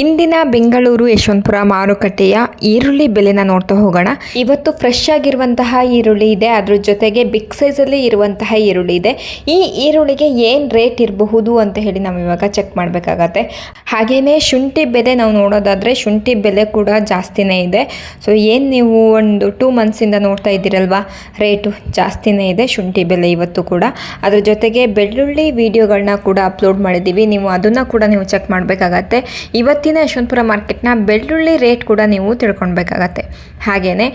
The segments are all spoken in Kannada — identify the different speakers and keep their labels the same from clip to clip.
Speaker 1: ಇಂದಿನ ಬೆಂಗಳೂರು ಯಶವಂತಪುರ ಮಾರುಕಟ್ಟೆಯ ಈರುಳ್ಳಿ ಬೆಲೆನ ನೋಡ್ತಾ ಹೋಗೋಣ. ಇವತ್ತು ಫ್ರೆಶ್ ಆಗಿರುವಂತಹ ಈರುಳ್ಳಿ ಇದೆ. ಅದ್ರ ಜೊತೆಗೆ ಬಿಗ್ ಸೈಜಲ್ಲಿ ಇರುವಂತಹ ಈರುಳ್ಳಿ ಇದೆ. ಈ ಈರುಳ್ಳಿಗೆ ಏನು ರೇಟ್ ಇರಬಹುದು ಅಂತ ಹೇಳಿ ನಾವು ಇವಾಗ ಚೆಕ್ ಮಾಡಬೇಕಾಗತ್ತೆ. ಹಾಗೆಯೇ ಶುಂಠಿ ಬೆಲೆ ನಾವು ನೋಡೋದಾದರೆ ಶುಂಠಿ ಬೆಲೆ ಕೂಡ ಜಾಸ್ತಿನೇ ಇದೆ. ಸೊ ಏನು ನೀವು ಒಂದು ಟೂ ಮಂತ್ಸಿಂದ ನೋಡ್ತಾ ಇದ್ದೀರಲ್ವಾ? ರೇಟು ಜಾಸ್ತಿನೇ ಇದೆ ಶುಂಠಿ ಬೆಲೆ ಇವತ್ತು ಕೂಡ. ಅದ್ರ ಜೊತೆಗೆ ಬೆಳ್ಳುಳ್ಳಿ ವಿಡಿಯೋಗಳನ್ನ ಕೂಡ ಅಪ್ಲೋಡ್ ಮಾಡಿದ್ದೀವಿ. ನೀವು ಅದನ್ನು ಕೂಡ ನೀವು ಚೆಕ್ ಮಾಡಬೇಕಾಗತ್ತೆ. ಇವತ್ತಿನ ಯಶವಂತಪುರ ಮಾರ್ಕೆಟ್ನ ಬೆಳ್ಳುಳ್ಳಿ ರೇಟ್ ಕೂಡ ನೀವು ತಿಳ್ಕೊಳ್ಬೇಕಾಗತ್ತೆ. ಹಾಗೆಯೇ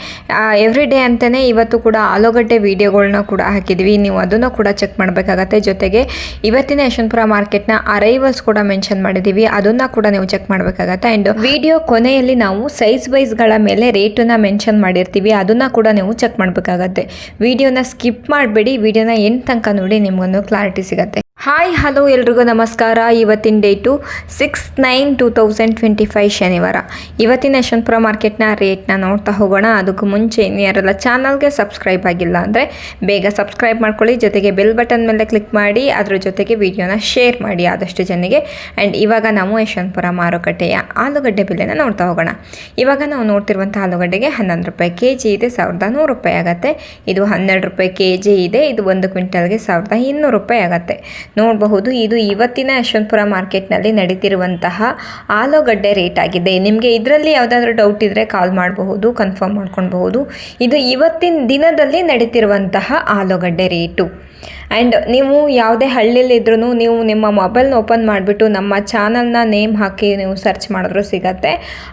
Speaker 1: ಎವ್ರಿ ಡೇ ಅಂತಲೇ ಇವತ್ತು ಕೂಡ ಆಲೂಗಡ್ಡೆ ವೀಡಿಯೋಗಳನ್ನ ಕೂಡ ಹಾಕಿದ್ದೀವಿ ನೀವು ಅದನ್ನು ಕೂಡ ಚೆಕ್ ಮಾಡಬೇಕಾಗತ್ತೆ. ಜೊತೆಗೆ ಇವತ್ತಿನ ಯಶವಂತಪುರ ಮಾರ್ಕೆಟ್ನ ಅರೈವಲ್ಸ್ ಕೂಡ ಮೆನ್ಷನ್ ಮಾಡಿದ್ದೀವಿ ಅದನ್ನು ಕೂಡ ನೀವು ಚೆಕ್ ಮಾಡಬೇಕಾಗತ್ತೆ. ಆ್ಯಂಡ್ ವಿಡಿಯೋ ಕೊನೆಯಲ್ಲಿ ನಾವು ಸೈಜ್ ವೈಸ್ಗಳ ಮೇಲೆ ರೇಟನ್ನು ಮೆನ್ಷನ್ ಮಾಡಿರ್ತೀವಿ. ಅದನ್ನು ಕೂಡ ನೀವು ಚೆಕ್ ಮಾಡಬೇಕಾಗತ್ತೆ. ವಿಡಿಯೋನ ಸ್ಕಿಪ್ ಮಾಡಬೇಡಿ. ವಿಡಿಯೋನ ಎಂಟು ತನಕ ನೋಡಿ ನಿಮಗೊಂದು ಕ್ಲಾರಿಟಿ ಸಿಗುತ್ತೆ. ಹಾಯ್ ಹಲೋ ಎಲ್ರಿಗೂ ನಮಸ್ಕಾರ. ಇವತ್ತಿನ date six nine two thousand twenty five ಶನಿವಾರ. ಇವತ್ತಿನ ಯಶವಂತಪುರ ಮಾರ್ಕೆಟ್ನ ರೇಟ್ನ ನೋಡ್ತಾ ಹೋಗೋಣ. ಅದಕ್ಕೂ ಮುಂಚೆ ಯಾರೆಲ್ಲ ಚಾನಲ್ಗೆ ಸಬ್ಸ್ಕ್ರೈಬ್ ಆಗಿಲ್ಲ ಅಂದರೆ ಬೇಗ ಸಬ್ಸ್ಕ್ರೈಬ್ ಮಾಡ್ಕೊಳ್ಳಿ. ಜೊತೆಗೆ ಬೆಲ್ ಬಟನ್ ಮೇಲೆ ಕ್ಲಿಕ್ ಮಾಡಿ, ಅದರ ಜೊತೆಗೆ ವಿಡಿಯೋನ ಶೇರ್ ಮಾಡಿ ಆದಷ್ಟು ಜನರಿಗೆ. ಆ್ಯಂಡ್ ಇವಾಗ ನಾವು ಯಶವಂತಪುರ ಮಾರುಕಟ್ಟೆಯ ಆಲೂಗಡ್ಡೆ ಬೆಲೆನ ನೋಡ್ತಾ ಹೋಗೋಣ. ಇವಾಗ ನಾವು ನೋಡ್ತಿರುವಂಥ ಆಲೂಗಡ್ಡೆಗೆ ಹನ್ನೊಂದು ರೂಪಾಯಿ ಕೆ ಜಿ ಇದೆ, ಸಾವಿರದ ನೂರು ರೂಪಾಯಿ ಆಗುತ್ತೆ. ಇದು ಹನ್ನೆರಡು ರೂಪಾಯಿ ಕೆ ಜಿ ಇದೆ, ಇದು ಒಂದು ಕ್ವಿಂಟಲ್ಗೆ ಸಾವಿರದ ಇನ್ನೂರು ರೂಪಾಯಿ ಆಗುತ್ತೆ. ನೋಡಬಹುದು. ಇದು ಇವತ್ತಿನ ಯಶವಂತಪುರ ಮಾರ್ಕೆಟ್ನಲ್ಲಿ ನಡೀತಿರುವಂತಹ ಆಲೂಗಡ್ಡೆ ರೇಟ್ ಆಗಿದೆ. ನಿಮಗೆ ಇದರಲ್ಲಿ ಯಾವುದಾದ್ರೂ ಡೌಟ್ ಇದ್ದರೆ ಕಾಲ್ ಮಾಡಬಹುದು ಕನ್ಫರ್ಮ್ ಮಾಡ್ಕೊಳ್ಬಹುದು. ಇದು ಇವತ್ತಿನ ದಿನದಲ್ಲಿ ನಡೀತಿರುವಂತಹ ಆಲೂಗಡ್ಡೆ ರೇಟು. ಆ್ಯಂಡ್ ನೀವು ಯಾವುದೇ ಹಳ್ಳಿಲಿದ್ರೂ ನೀವು ನಿಮ್ಮ ಮೊಬೈಲ್ನ ಓಪನ್ ಮಾಡಿಬಿಟ್ಟು ನಮ್ಮ ಚಾನಲ್ನ ನೇಮ್ ಹಾಕಿ ನೀವು ಸರ್ಚ್ ಮಾಡಿದ್ರೂ ಸಿಗತ್ತೆ.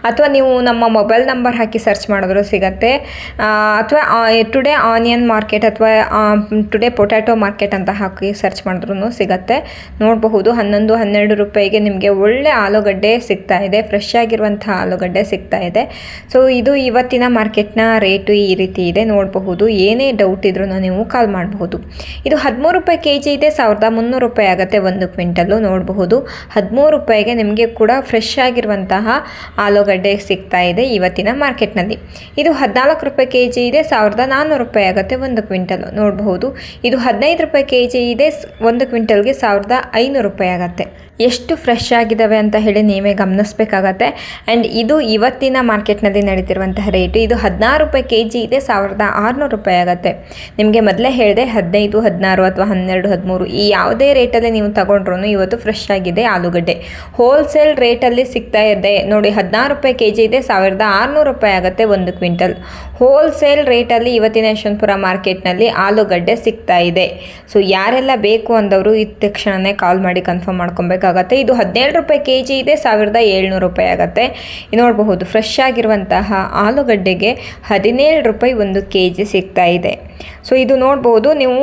Speaker 1: ಅಥವಾ ನೀವು ನಮ್ಮ ಮೊಬೈಲ್ ನಂಬರ್ ಹಾಕಿ ಸರ್ಚ್ ಮಾಡಿದ್ರೂ ಸಿಗತ್ತೆ. ಅಥವಾ ಟುಡೇ ಆನಿಯನ್ ಮಾರ್ಕೆಟ್ ಅಥವಾ ಟುಡೇ ಪೊಟ್ಯಾಟೊ ಮಾರ್ಕೆಟ್ ಅಂತ ಹಾಕಿ ಸರ್ಚ್ ಮಾಡಿದ್ರೂ ಸಿಗತ್ತೆ. ನೋಡಬಹುದು, ಹನ್ನೊಂದು, ಹನ್ನೆರಡು ರೂಪಾಯಿಗೆ ನಿಮಗೆ ಒಳ್ಳೆ ಆಲೂಗಡ್ಡೆ ಸಿಗ್ತಾ ಇದೆ. ಫ್ರೆಶ್ ಆಗಿರುವಂಥ ಆಲೂಗಡ್ಡೆ ಸಿಗ್ತಾ ಇದೆ. ಸೊ ಇದು ಇವತ್ತಿನ ಮಾರ್ಕೆಟ್ನ ರೇಟು ಈ ರೀತಿ ಇದೆ. ನೋಡಬಹುದು, ಏನೇ ಡೌಟ್ ಇದ್ರೂ ನೀವು ಕಾಲ್ ಮಾಡಬಹುದು. ಇದು ಹದಿಮೂರು ರೂಪಾಯಿ ಕೆ ಜಿ ಇದೆ, ಸಾವಿರದ ಮುನ್ನೂರು ರೂಪಾಯಿ ಆಗುತ್ತೆ ಒಂದು ಕ್ವಿಂಟಲ್ಲು. ನೋಡಬಹುದು, ಹದಿಮೂರು ರೂಪಾಯಿಗೆ ನಿಮಗೆ ಕೂಡ ಫ್ರೆಶ್ ಆಗಿರುವಂತಹ ಆಲೂಗಡ್ಡೆ ಸಿಗ್ತಾ ಇದೆ ಇವತ್ತಿನ ಮಾರ್ಕೆಟ್ನಲ್ಲಿ. ಇದು ಹದಿನಾಲ್ಕು ರೂಪಾಯಿ ಕೆ ಜಿ ಇದೆ, ಸಾವಿರದ ನಾನ್ನೂರು ರೂಪಾಯಿ ಆಗುತ್ತೆ ಒಂದು ಕ್ವಿಂಟಲ್ ನೋಡಬಹುದು, ಇದು ಹದಿನೈದು ರೂಪಾಯಿ ಕೆ ಜಿ ಇದೆ, ಒಂದು ಕ್ವಿಂಟಲ್ಗೆ ಸಾವಿರದ ಐನೂರು ರೂಪಾಯಿ ಆಗುತ್ತೆ. ಎಷ್ಟು ಫ್ರೆಶ್ ಆಗಿದ್ದಾವೆ ಅಂತ ಹೇಳಿ ನೀವೇ ಗಮನಿಸಬೇಕಾಗತ್ತೆ. ಆ್ಯಂಡ್ ಇದು ಇವತ್ತಿನ ಮಾರ್ಕೆಟ್ನಲ್ಲಿ ನಡೀತಿರುವಂತಹ ರೇಟು ಇದು ಹದಿನಾರು ರೂಪಾಯಿ ಕೆ ಜಿ ಇದೆ, ಸಾವಿರದ ಆರುನೂರು ರೂಪಾಯಿ ಆಗುತ್ತೆ. ನಿಮಗೆ ಮೊದಲೇ ಹೇಳಿದೆ ಹದಿನೈದು, ಹದಿನಾರು ಅಥವಾ ಹನ್ನೆರಡು, ಹದಿಮೂರು ಈ ಯಾವುದೇ ರೇಟಲ್ಲಿ ನೀವು ತಗೊಂಡ್ರೂ ಇವತ್ತು ಫ್ರೆಶ್ ಆಗಿದೆ ಆಲೂಗಡ್ಡೆ. ಹೋಲ್ಸೇಲ್ ರೇಟಲ್ಲಿ ಸಿಗ್ತಾ ಇದೆ. ನೋಡಿ ಹದಿನಾರು ರೂಪಾಯಿ ಕೆ ಜಿ ಇದೆ, ಸಾವಿರದ ಆರುನೂರು ರೂಪಾಯಿ ಆಗುತ್ತೆ ಒಂದು ಕ್ವಿಂಟಲ್. ಹೋಲ್ಸೇಲ್ ರೇಟಲ್ಲಿ ಇವತ್ತಿನ ಯಶವಂತಪುರ ಮಾರ್ಕೆಟ್ನಲ್ಲಿ ಆಲೂಗಡ್ಡೆ ಸಿಗ್ತಾ ಇದೆ. ಸೊ ಯಾರೆಲ್ಲ ಬೇಕು ಅಂದವರು ಇದ್ದ ತಕ್ಷಣವೇ ಕಾಲ್ ಮಾಡಿ ಕನ್ಫರ್ಮ್ ಮಾಡ್ಕೊಬೇಕಾಗತ್ತೆ. ಇದು ಹದಿನೇಳು ರೂಪಾಯಿ ಕೆ ಜಿ ಇದೆ, ಸಾವಿರದ ಏಳ್ನೂರು ರೂಪಾಯಿ ಆಗುತ್ತೆ. ನೋಡಬಹುದು ಫ್ರೆಶ್ ಆಗಿರುವಂತಹ ಆಲೂಗಡ್ಡೆಗೆ ಹದಿನೇಳು ರೂಪಾಯಿ ಒಂದು ಕೆ ಜಿ ಸಿಗ್ತಾ ಇದೆ. ಸೊ ಇದು ನೋಡ್ಬೋದು ನೀವು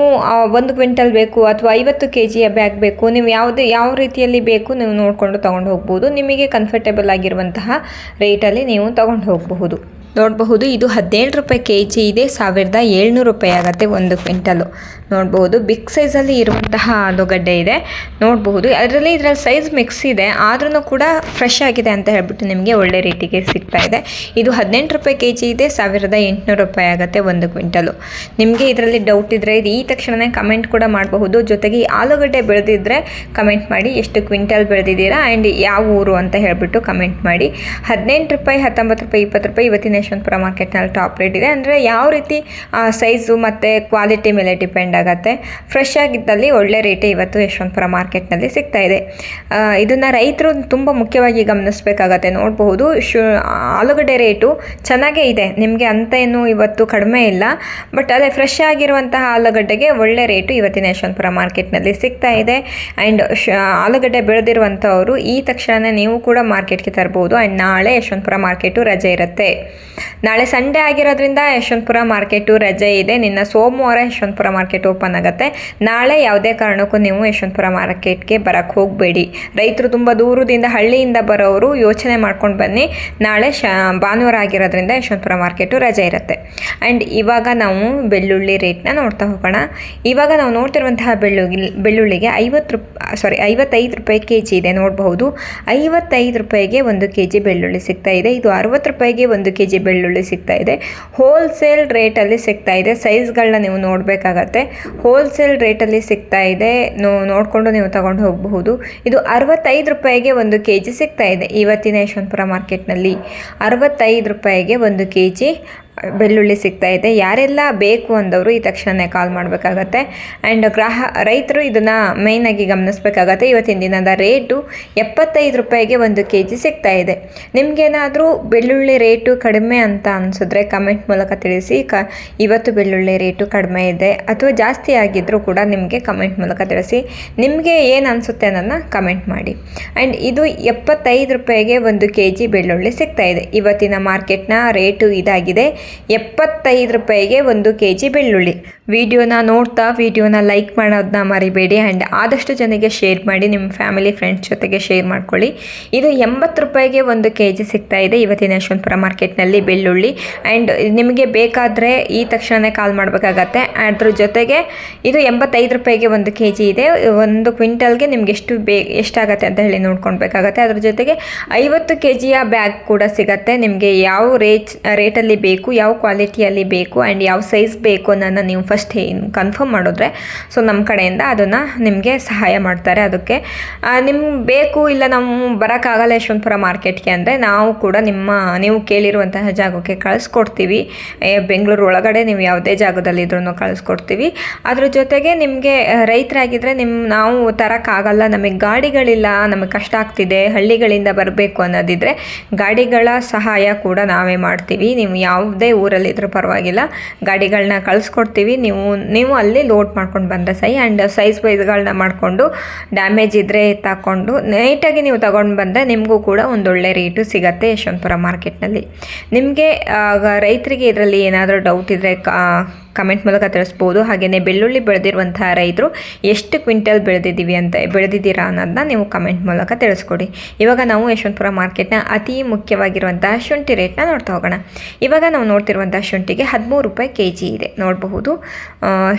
Speaker 1: ಒಂದು ಕ್ವಿಂಟಲ್ ಬೇಕು ಅಥವಾ ಐವತ್ತು ಕೆ ಜಿಯ ಬ್ಯಾಗ್ ಬೇಕು, ನೀವು ಯಾವುದೇ, ಯಾವ ರೀತಿಯಲ್ಲಿ ಬೇಕು ನೀವು ನೋಡಿಕೊಂಡು ತೊಗೊಂಡು ಹೋಗ್ಬೋದು ನಿಮಗೆ ಕಂಫರ್ಟೇಬಲ್ ಆಗಿರುವಂತಹ ರೇಟಲ್ಲಿ ನೀವು ತೊಗೊಂಡು ಹೋಗಬಹುದು. ನೋಡಬಹುದು ಇದು ಹದಿನೇಳು ರೂಪಾಯಿ ಕೆ ಜಿ ಇದೆ ಸಾವಿರದ ಏಳ್ನೂರು ರೂಪಾಯಿ ಆಗುತ್ತೆ ಒಂದು ಕ್ವಿಂಟಲು. ನೋಡಬಹುದು ಬಿಗ್ ಸೈಜಲ್ಲಿ ಇರುವಂತಹ ಆಲೂಗಡ್ಡೆ ಇದೆ. ನೋಡಬಹುದು ಅದರಲ್ಲಿ ಇದರಲ್ಲಿ ಸೈಜ್ ಮಿಕ್ಸ್ ಇದೆ. ಆದ್ರೂ ಕೂಡ ಫ್ರೆಶ್ ಆಗಿದೆ ಅಂತ ಹೇಳ್ಬಿಟ್ಟು ನಿಮಗೆ ಒಳ್ಳೆ ರೇಟಿಗೆ ಸಿಗ್ತಾ ಇದೆ. ಇದು ಹದಿನೆಂಟು ರೂಪಾಯಿ ಕೆ ಜಿ ಇದೆ. ಸಾವಿರದ ಎಂಟುನೂರು ರೂಪಾಯಿ ಆಗುತ್ತೆ ಒಂದು ಕ್ವಿಂಟಲು. ನಿಮಗೆ ಇದರಲ್ಲಿ ಡೌಟ್ ಇದ್ದರೆ ಇದು ಈ ತಕ್ಷಣವೇ ಕಮೆಂಟ್ ಕೂಡ ಮಾಡಬಹುದು. ಜೊತೆಗೆ ಈ ಆಲೂಗಡ್ಡೆ ಬೆಳೆದಿದ್ದರೆ ಕಮೆಂಟ್ ಮಾಡಿ ಎಷ್ಟು ಕ್ವಿಂಟಲ್ ಬೆಳೆದಿದ್ದೀರಾ ಆ್ಯಂಡ್ ಯಾವ ಊರು ಅಂತ ಹೇಳಿಬಿಟ್ಟು ಕಮೆಂಟ್ ಮಾಡಿ. ಹದಿನೆಂಟು ರೂಪಾಯಿ, ಹತ್ತೊಂಬತ್ತು ರೂಪಾಯಿ, ಇಪ್ಪತ್ತು ರೂಪಾಯಿ ಇವತ್ತಿನ ಯಶವಂತಪುರ ಮಾರ್ಕೆಟ್ನಲ್ಲಿ ಟಾಪ್ ರೇಟ್ ಇದೆ. ಅಂದರೆ ಯಾವ ರೀತಿ ಸೈಜು ಮತ್ತು ಕ್ವಾಲಿಟಿ ಮೇಲೆ ಡಿಪೆಂಡ್ ಆಗುತ್ತೆ ಫ್ರೆಶ್ ಆಗಿದ್ದಲ್ಲಿ ಒಳ್ಳೆ ರೇಟೇ ಇವತ್ತು ಯಶವಂತಪುರ ಮಾರ್ಕೆಟ್ನಲ್ಲಿ ಸಿಗ್ತಾ ಇದೆ. ಇದನ್ನು ರೈತರು ತುಂಬ ಮುಖ್ಯವಾಗಿ ಗಮನಿಸಬೇಕಾಗತ್ತೆ. ನೋಡಬಹುದು, ಶು, ಆಲೂಗಡ್ಡೆ ರೇಟು ಚೆನ್ನಾಗೇ ಇದೆ. ನಿಮಗೆ ಅಂತ ಏನು ಇವತ್ತು ಕಡಿಮೆ ಇಲ್ಲ. ಬಟ್ ಅದೇ ಫ್ರೆಶ್ ಆಗಿರುವಂತಹ ಆಲೂಗಡ್ಡೆಗೆ ಒಳ್ಳೆ ರೇಟು ಇವತ್ತಿನ ಯಶವಂತಪುರ ಮಾರ್ಕೆಟ್ನಲ್ಲಿ ಸಿಗ್ತಾ ಇದೆ. ಆ್ಯಂಡ್ ಆಲೂಗಡ್ಡೆ ಬೆಳೆದಿರುವಂಥವರು ಈ ತಕ್ಷಣ ನೀವು ಕೂಡ ಮಾರ್ಕೆಟ್ಗೆ ತರಬಹುದು ಆ್ಯಂಡ್ ನಾಳೆ ಯಶವಂತಪುರ ಮಾರ್ಕೆಟು ರಜೆ ಇರುತ್ತೆ. ನಾಳೆ ಸಂಡೇ ಆಗಿರೋದ್ರಿಂದ ಯಶವಂತಪುರ ಮಾರ್ಕೆಟು ರಜೆ ಇದೆ. ನಿನ್ನ ಸೋಮವಾರ ಯಶವಂತಪುರ ಮಾರ್ಕೆಟ್ ಓಪನ್ ಆಗುತ್ತೆ. ನಾಳೆ ಯಾವುದೇ ಕಾರಣಕ್ಕೂ ನೀವು ಯಶವಂತಪುರ ಮಾರ್ಕೆಟ್ಗೆ ಬರೋಕ್ಕೆ ಹೋಗಬೇಡಿ. ರೈತರು ತುಂಬ ದೂರದಿಂದ ಹಳ್ಳಿಯಿಂದ ಬರೋರು ಯೋಚನೆ ಮಾಡ್ಕೊಂಡು ಬನ್ನಿ. ನಾಳೆ ಶ, ಭಾನುವಾರ ಆಗಿರೋದ್ರಿಂದ ಯಶವಂತಪುರ ಮಾರ್ಕೆಟು ರಜೆ ಇರುತ್ತೆ. ಆ್ಯಂಡ್ ಇವಾಗ ನಾವು ಬೆಳ್ಳುಳ್ಳಿ ರೇಟ್ನ ನೋಡ್ತಾ ಹೋಗೋಣ. ಇವಾಗ ನಾವು ನೋಡ್ತಿರುವಂತಹ ಬೆಳ್ಳುಳ್ಳಿ, ಬೆಳ್ಳುಳ್ಳಿಗೆ ಐವತ್ತು ರೂಪ್ ಸಾರಿ ಐವತ್ತೈದು ರೂಪಾಯಿ ಕೆ ಜಿ ಇದೆ ನೋಡಬಹುದು. ಐವತ್ತೈದು ರೂಪಾಯಿಗೆ ಒಂದು ಕೆ ಜಿ ಬೆಳ್ಳುಳ್ಳಿ ಸಿಗ್ತಾ ಇದೆ. ಇದು ಅರವತ್ತು ರೂಪಾಯಿಗೆ ಒಂದು ಕೆ ಜಿ ಬೆಳ್ಳುಳ್ಳಿ ಸಿಗ್ತಾ ಇದೆ. ಹೋಲ್ಸೇಲ್ ರೇಟಲ್ಲಿ ಸಿಗ್ತಾ ಇದೆ. ಸೈಜ್ಗಳನ್ನ ನೀವು ನೋಡಬೇಕಾಗತ್ತೆ. ಹೋಲ್ಸೇಲ್ ರೇಟಲ್ಲಿ ಸಿಗ್ತಾ ಇದೆ. ನೋ, ನೋಡಿಕೊಂಡು ನೀವು ತಗೊಂಡು ಹೋಗಬಹುದು. ಇದು ಅರವತ್ತೈದು ರೂಪಾಯಿಗೆ ಒಂದು ಕೆ ಜಿ ಸಿಗ್ತಾ ಇದೆ. ಇವತ್ತಿನ ಯಶವಂತಪುರ ಮಾರ್ಕೆಟ್ನಲ್ಲಿ ಅರವತ್ತೈದು ರೂಪಾಯಿಗೆ ಒಂದು ಕೆ ಜಿ ಬೆಳ್ಳುಳ್ಳಿ ಸಿಗ್ತಾ ಇದೆ. ಯಾರೆಲ್ಲ ಬೇಕು ಅಂದವರು ಈ ತಕ್ಷಣ ಕಾಲ್ ಮಾಡಬೇಕಾಗತ್ತೆ. ಆ್ಯಂಡ್ ಗ್ರಾಹ, ರೈತರು ಇದನ್ನು ಮೇಯ್ನಾಗಿ ಗಮನಿಸಬೇಕಾಗತ್ತೆ. ಇವತ್ತಿನ ದಿನದ ರೇಟು ಎಪ್ಪತ್ತೈದು ರೂಪಾಯಿಗೆ ಒಂದು ಕೆ ಜಿ ಸಿಗ್ತಾ ಇದೆ. ನಿಮಗೇನಾದರೂ ಬೆಳ್ಳುಳ್ಳಿ ರೇಟು ಕಡಿಮೆ ಅಂತ ಅನಿಸಿದ್ರೆ ಕಮೆಂಟ್ ಮೂಲಕ ತಿಳಿಸಿ. ಕ, ಇವತ್ತು ಬೆಳ್ಳುಳ್ಳಿ ರೇಟು ಕಡಿಮೆ ಇದೆ. ಅಥವಾ ಜಾಸ್ತಿ ಆಗಿದ್ದರೂ ಕೂಡ ನಿಮಗೆ ಕಮೆಂಟ್ ಮೂಲಕ ತಿಳಿಸಿ. ನಿಮಗೆ ಏನು ಅನಿಸುತ್ತೆ ಅನ್ನೋದನ್ನ ಕಮೆಂಟ್ ಮಾಡಿ. ಆ್ಯಂಡ್ ಇದು ಎಪ್ಪತ್ತೈದು ರೂಪಾಯಿಗೆ ಒಂದು ಕೆ ಜಿ ಬೆಳ್ಳುಳ್ಳಿ ಸಿಗ್ತಾ ಇದೆ. ಇವತ್ತಿನ ಮಾರ್ಕೆಟ್ನ ರೇಟು ಇದಾಗಿದೆ. ಎಪ್ಪತ್ತೈದು ರೂಪಾಯಿಗೆ ಒಂದು ಕೆ ಜಿ ಬೆಳ್ಳುಳ್ಳಿ. ವಿಡಿಯೋನ ನೋಡ್ತಾ, ವಿಡಿಯೋನ ಲೈಕ್ ಮಾಡೋದನ್ನ ಮರಿಬೇಡಿ ಆ್ಯಂಡ್ ಆದಷ್ಟು ಜನಕ್ಕೆ ಶೇರ್ ಮಾಡಿ, ನಿಮ್ಮ ಫ್ಯಾಮಿಲಿ, ಫ್ರೆಂಡ್ಸ್ ಜೊತೆಗೆ ಶೇರ್ ಮಾಡ್ಕೊಳ್ಳಿ. ಇದು ಎಂಬತ್ತು ರೂಪಾಯಿಗೆ ಒಂದು ಕೆ ಜಿ ಸಿಗ್ತಾ ಇದೆ ಇವತ್ತಿನ ಯಶವಂತಪುರ ಮಾರ್ಕೆಟ್ನಲ್ಲಿ ಬೆಳ್ಳುಳ್ಳಿ ಆ್ಯಂಡ್ ನಿಮಗೆ ಬೇಕಾದರೆ ಈ ತಕ್ಷಣವೇ ಕಾಲ್ ಮಾಡಬೇಕಾಗತ್ತೆ. ಅದ್ರ ಜೊತೆಗೆ ಇದು ಎಂಬತ್ತೈದು ರೂಪಾಯಿಗೆ ಒಂದು ಕೆ ಜಿ ಇದೆ. ಒಂದು ಕ್ವಿಂಟಲ್ಗೆ ನಿಮ್ಗೆ ಎಷ್ಟು ಬೇ, ಎಷ್ಟಾಗತ್ತೆ ಅಂತ ಹೇಳಿ ನೋಡ್ಕೊಳ್ಬೇಕಾಗತ್ತೆ. ಅದ್ರ ಜೊತೆಗೆ ಐವತ್ತು ಕೆ ಜಿಯ ಬ್ಯಾಗ್ ಕೂಡ ಸಿಗತ್ತೆ. ನಿಮಗೆ ಯಾವ ರೇಟ್ ರೇಟಲ್ಲಿ ಬೇಕು, ಯಾವ ಕ್ವಾಲಿಟಿಯಲ್ಲಿ ಬೇಕು ಆ್ಯಂಡ್ ಯಾವ ಸೈಜ್ ಬೇಕು ಅನ್ನೋದನ್ನ ನೀವು ಫಸ್ಟ್ ಕನ್ಫರ್ಮ್ ಮಾಡಿದ್ರೆ ಸೊ ನಮ್ಮ ಕಡೆಯಿಂದ ಅದನ್ನು ನಿಮಗೆ ಸಹಾಯ ಮಾಡ್ತಾರೆ ಅದಕ್ಕೆ. ನಿಮ್ಗೆ ಬೇಕು ಇಲ್ಲ ನಾವು ಬರೋಕ್ಕಾಗಲ್ಲ ಯಶವಂತಪುರ ಮಾರ್ಕೆಟ್ಗೆ ಅಂದರೆ ನಾವು ಕೂಡ ನಿಮ್ಮ, ನೀವು ಕೇಳಿರುವಂತಹ ಜಾಗಕ್ಕೆ ಕಳಿಸ್ಕೊಡ್ತೀವಿ. ಬೆಂಗಳೂರು ಒಳಗಡೆ ನೀವು ಯಾವುದೇ ಜಾಗದಲ್ಲಿದ್ರೂ ಕಳಿಸ್ಕೊಡ್ತೀವಿ. ಅದ್ರ ಜೊತೆಗೆ ನಿಮಗೆ ರೈತರಾಗಿದ್ದರೆ ನಿಮ್ಮ ನಾವು ತರೋಕ್ಕಾಗಲ್ಲ, ನಮಗೆ ಗಾಡಿಗಳಿಲ್ಲ, ನಮಗೆ ಕಷ್ಟ ಆಗ್ತಿದೆ, ಹಳ್ಳಿಗಳಿಂದ ಬರಬೇಕು ಅನ್ನೋದಿದ್ರೆ ಗಾಡಿಗಳ ಸಹಾಯ ಕೂಡ ನಾವೇ ಮಾಡ್ತೀವಿ. ನೀವು ಯಾವುದೇ ಊರಲ್ಲಿದ್ದರೂ ಪರವಾಗಿಲ್ಲ ಗಾಡಿಗಳನ್ನ ಕಳಿಸ್ಕೊಡ್ತೀವಿ. ನೀವು ನೀವು ಅಲ್ಲಿ ಲೋಡ್ ಮಾಡ್ಕೊಂಡು ಬಂದರೆ ಸೈ ಆ್ಯಂಡ್ ಸೈಜ್ ವೈಸ್ಗಳನ್ನ ಮಾಡಿಕೊಂಡು ಡ್ಯಾಮೇಜ್ ಇದ್ದರೆ ತಗೊಂಡು ನೈಟಾಗಿ ನೀವು ತಗೊಂಡು ಬಂದರೆ ನಿಮಗೂ ಕೂಡ ಒಂದೊಳ್ಳೆ ರೇಟು ಸಿಗತ್ತೆ ಯಶವಂತಪುರ ಮಾರ್ಕೆಟ್ನಲ್ಲಿ ನಿಮಗೆ ರೈತರಿಗೆ ಇದರಲ್ಲಿ ಏನಾದರೂ ಡೌಟ್ ಇದ್ದರೆ ಕಮೆಂಟ್ ಮೂಲಕ ತಿಳಿಸ್ಬೋದು. ಹಾಗೆಯೇ ಬೆಳ್ಳುಳ್ಳಿ ಬೆಳೆದಿರುವಂತಹ ರೈತರು ಎಷ್ಟು ಕ್ವಿಂಟಲ್ ಬೆಳೆದಿದ್ದೀವಿ ಅಂತ, ಬೆಳೆದಿದ್ದೀರಾ ಅನ್ನೋದನ್ನ ನೀವು ಕಮೆಂಟ್ ಮೂಲಕ ತಿಳಿಸ್ಕೊಡಿ. ಇವಾಗ ನಾವು ಯಶವಂತಪುರ ಮಾರ್ಕೆಟ್ನ ಅತಿ ಮುಖ್ಯವಾಗಿರುವಂತಹ ಶುಂಠಿ ರೇಟ್ನ ನೋಡ್ತಾ ಹೋಗೋಣ. ಇವಾಗ ನಾವು ನೋಡ್ತಿರುವಂಥ ಶುಂಠಿಗೆ ಹದಿಮೂರು ರೂಪಾಯಿ ಕೆ ಜಿ ಇದೆ. ನೋಡಬಹುದು.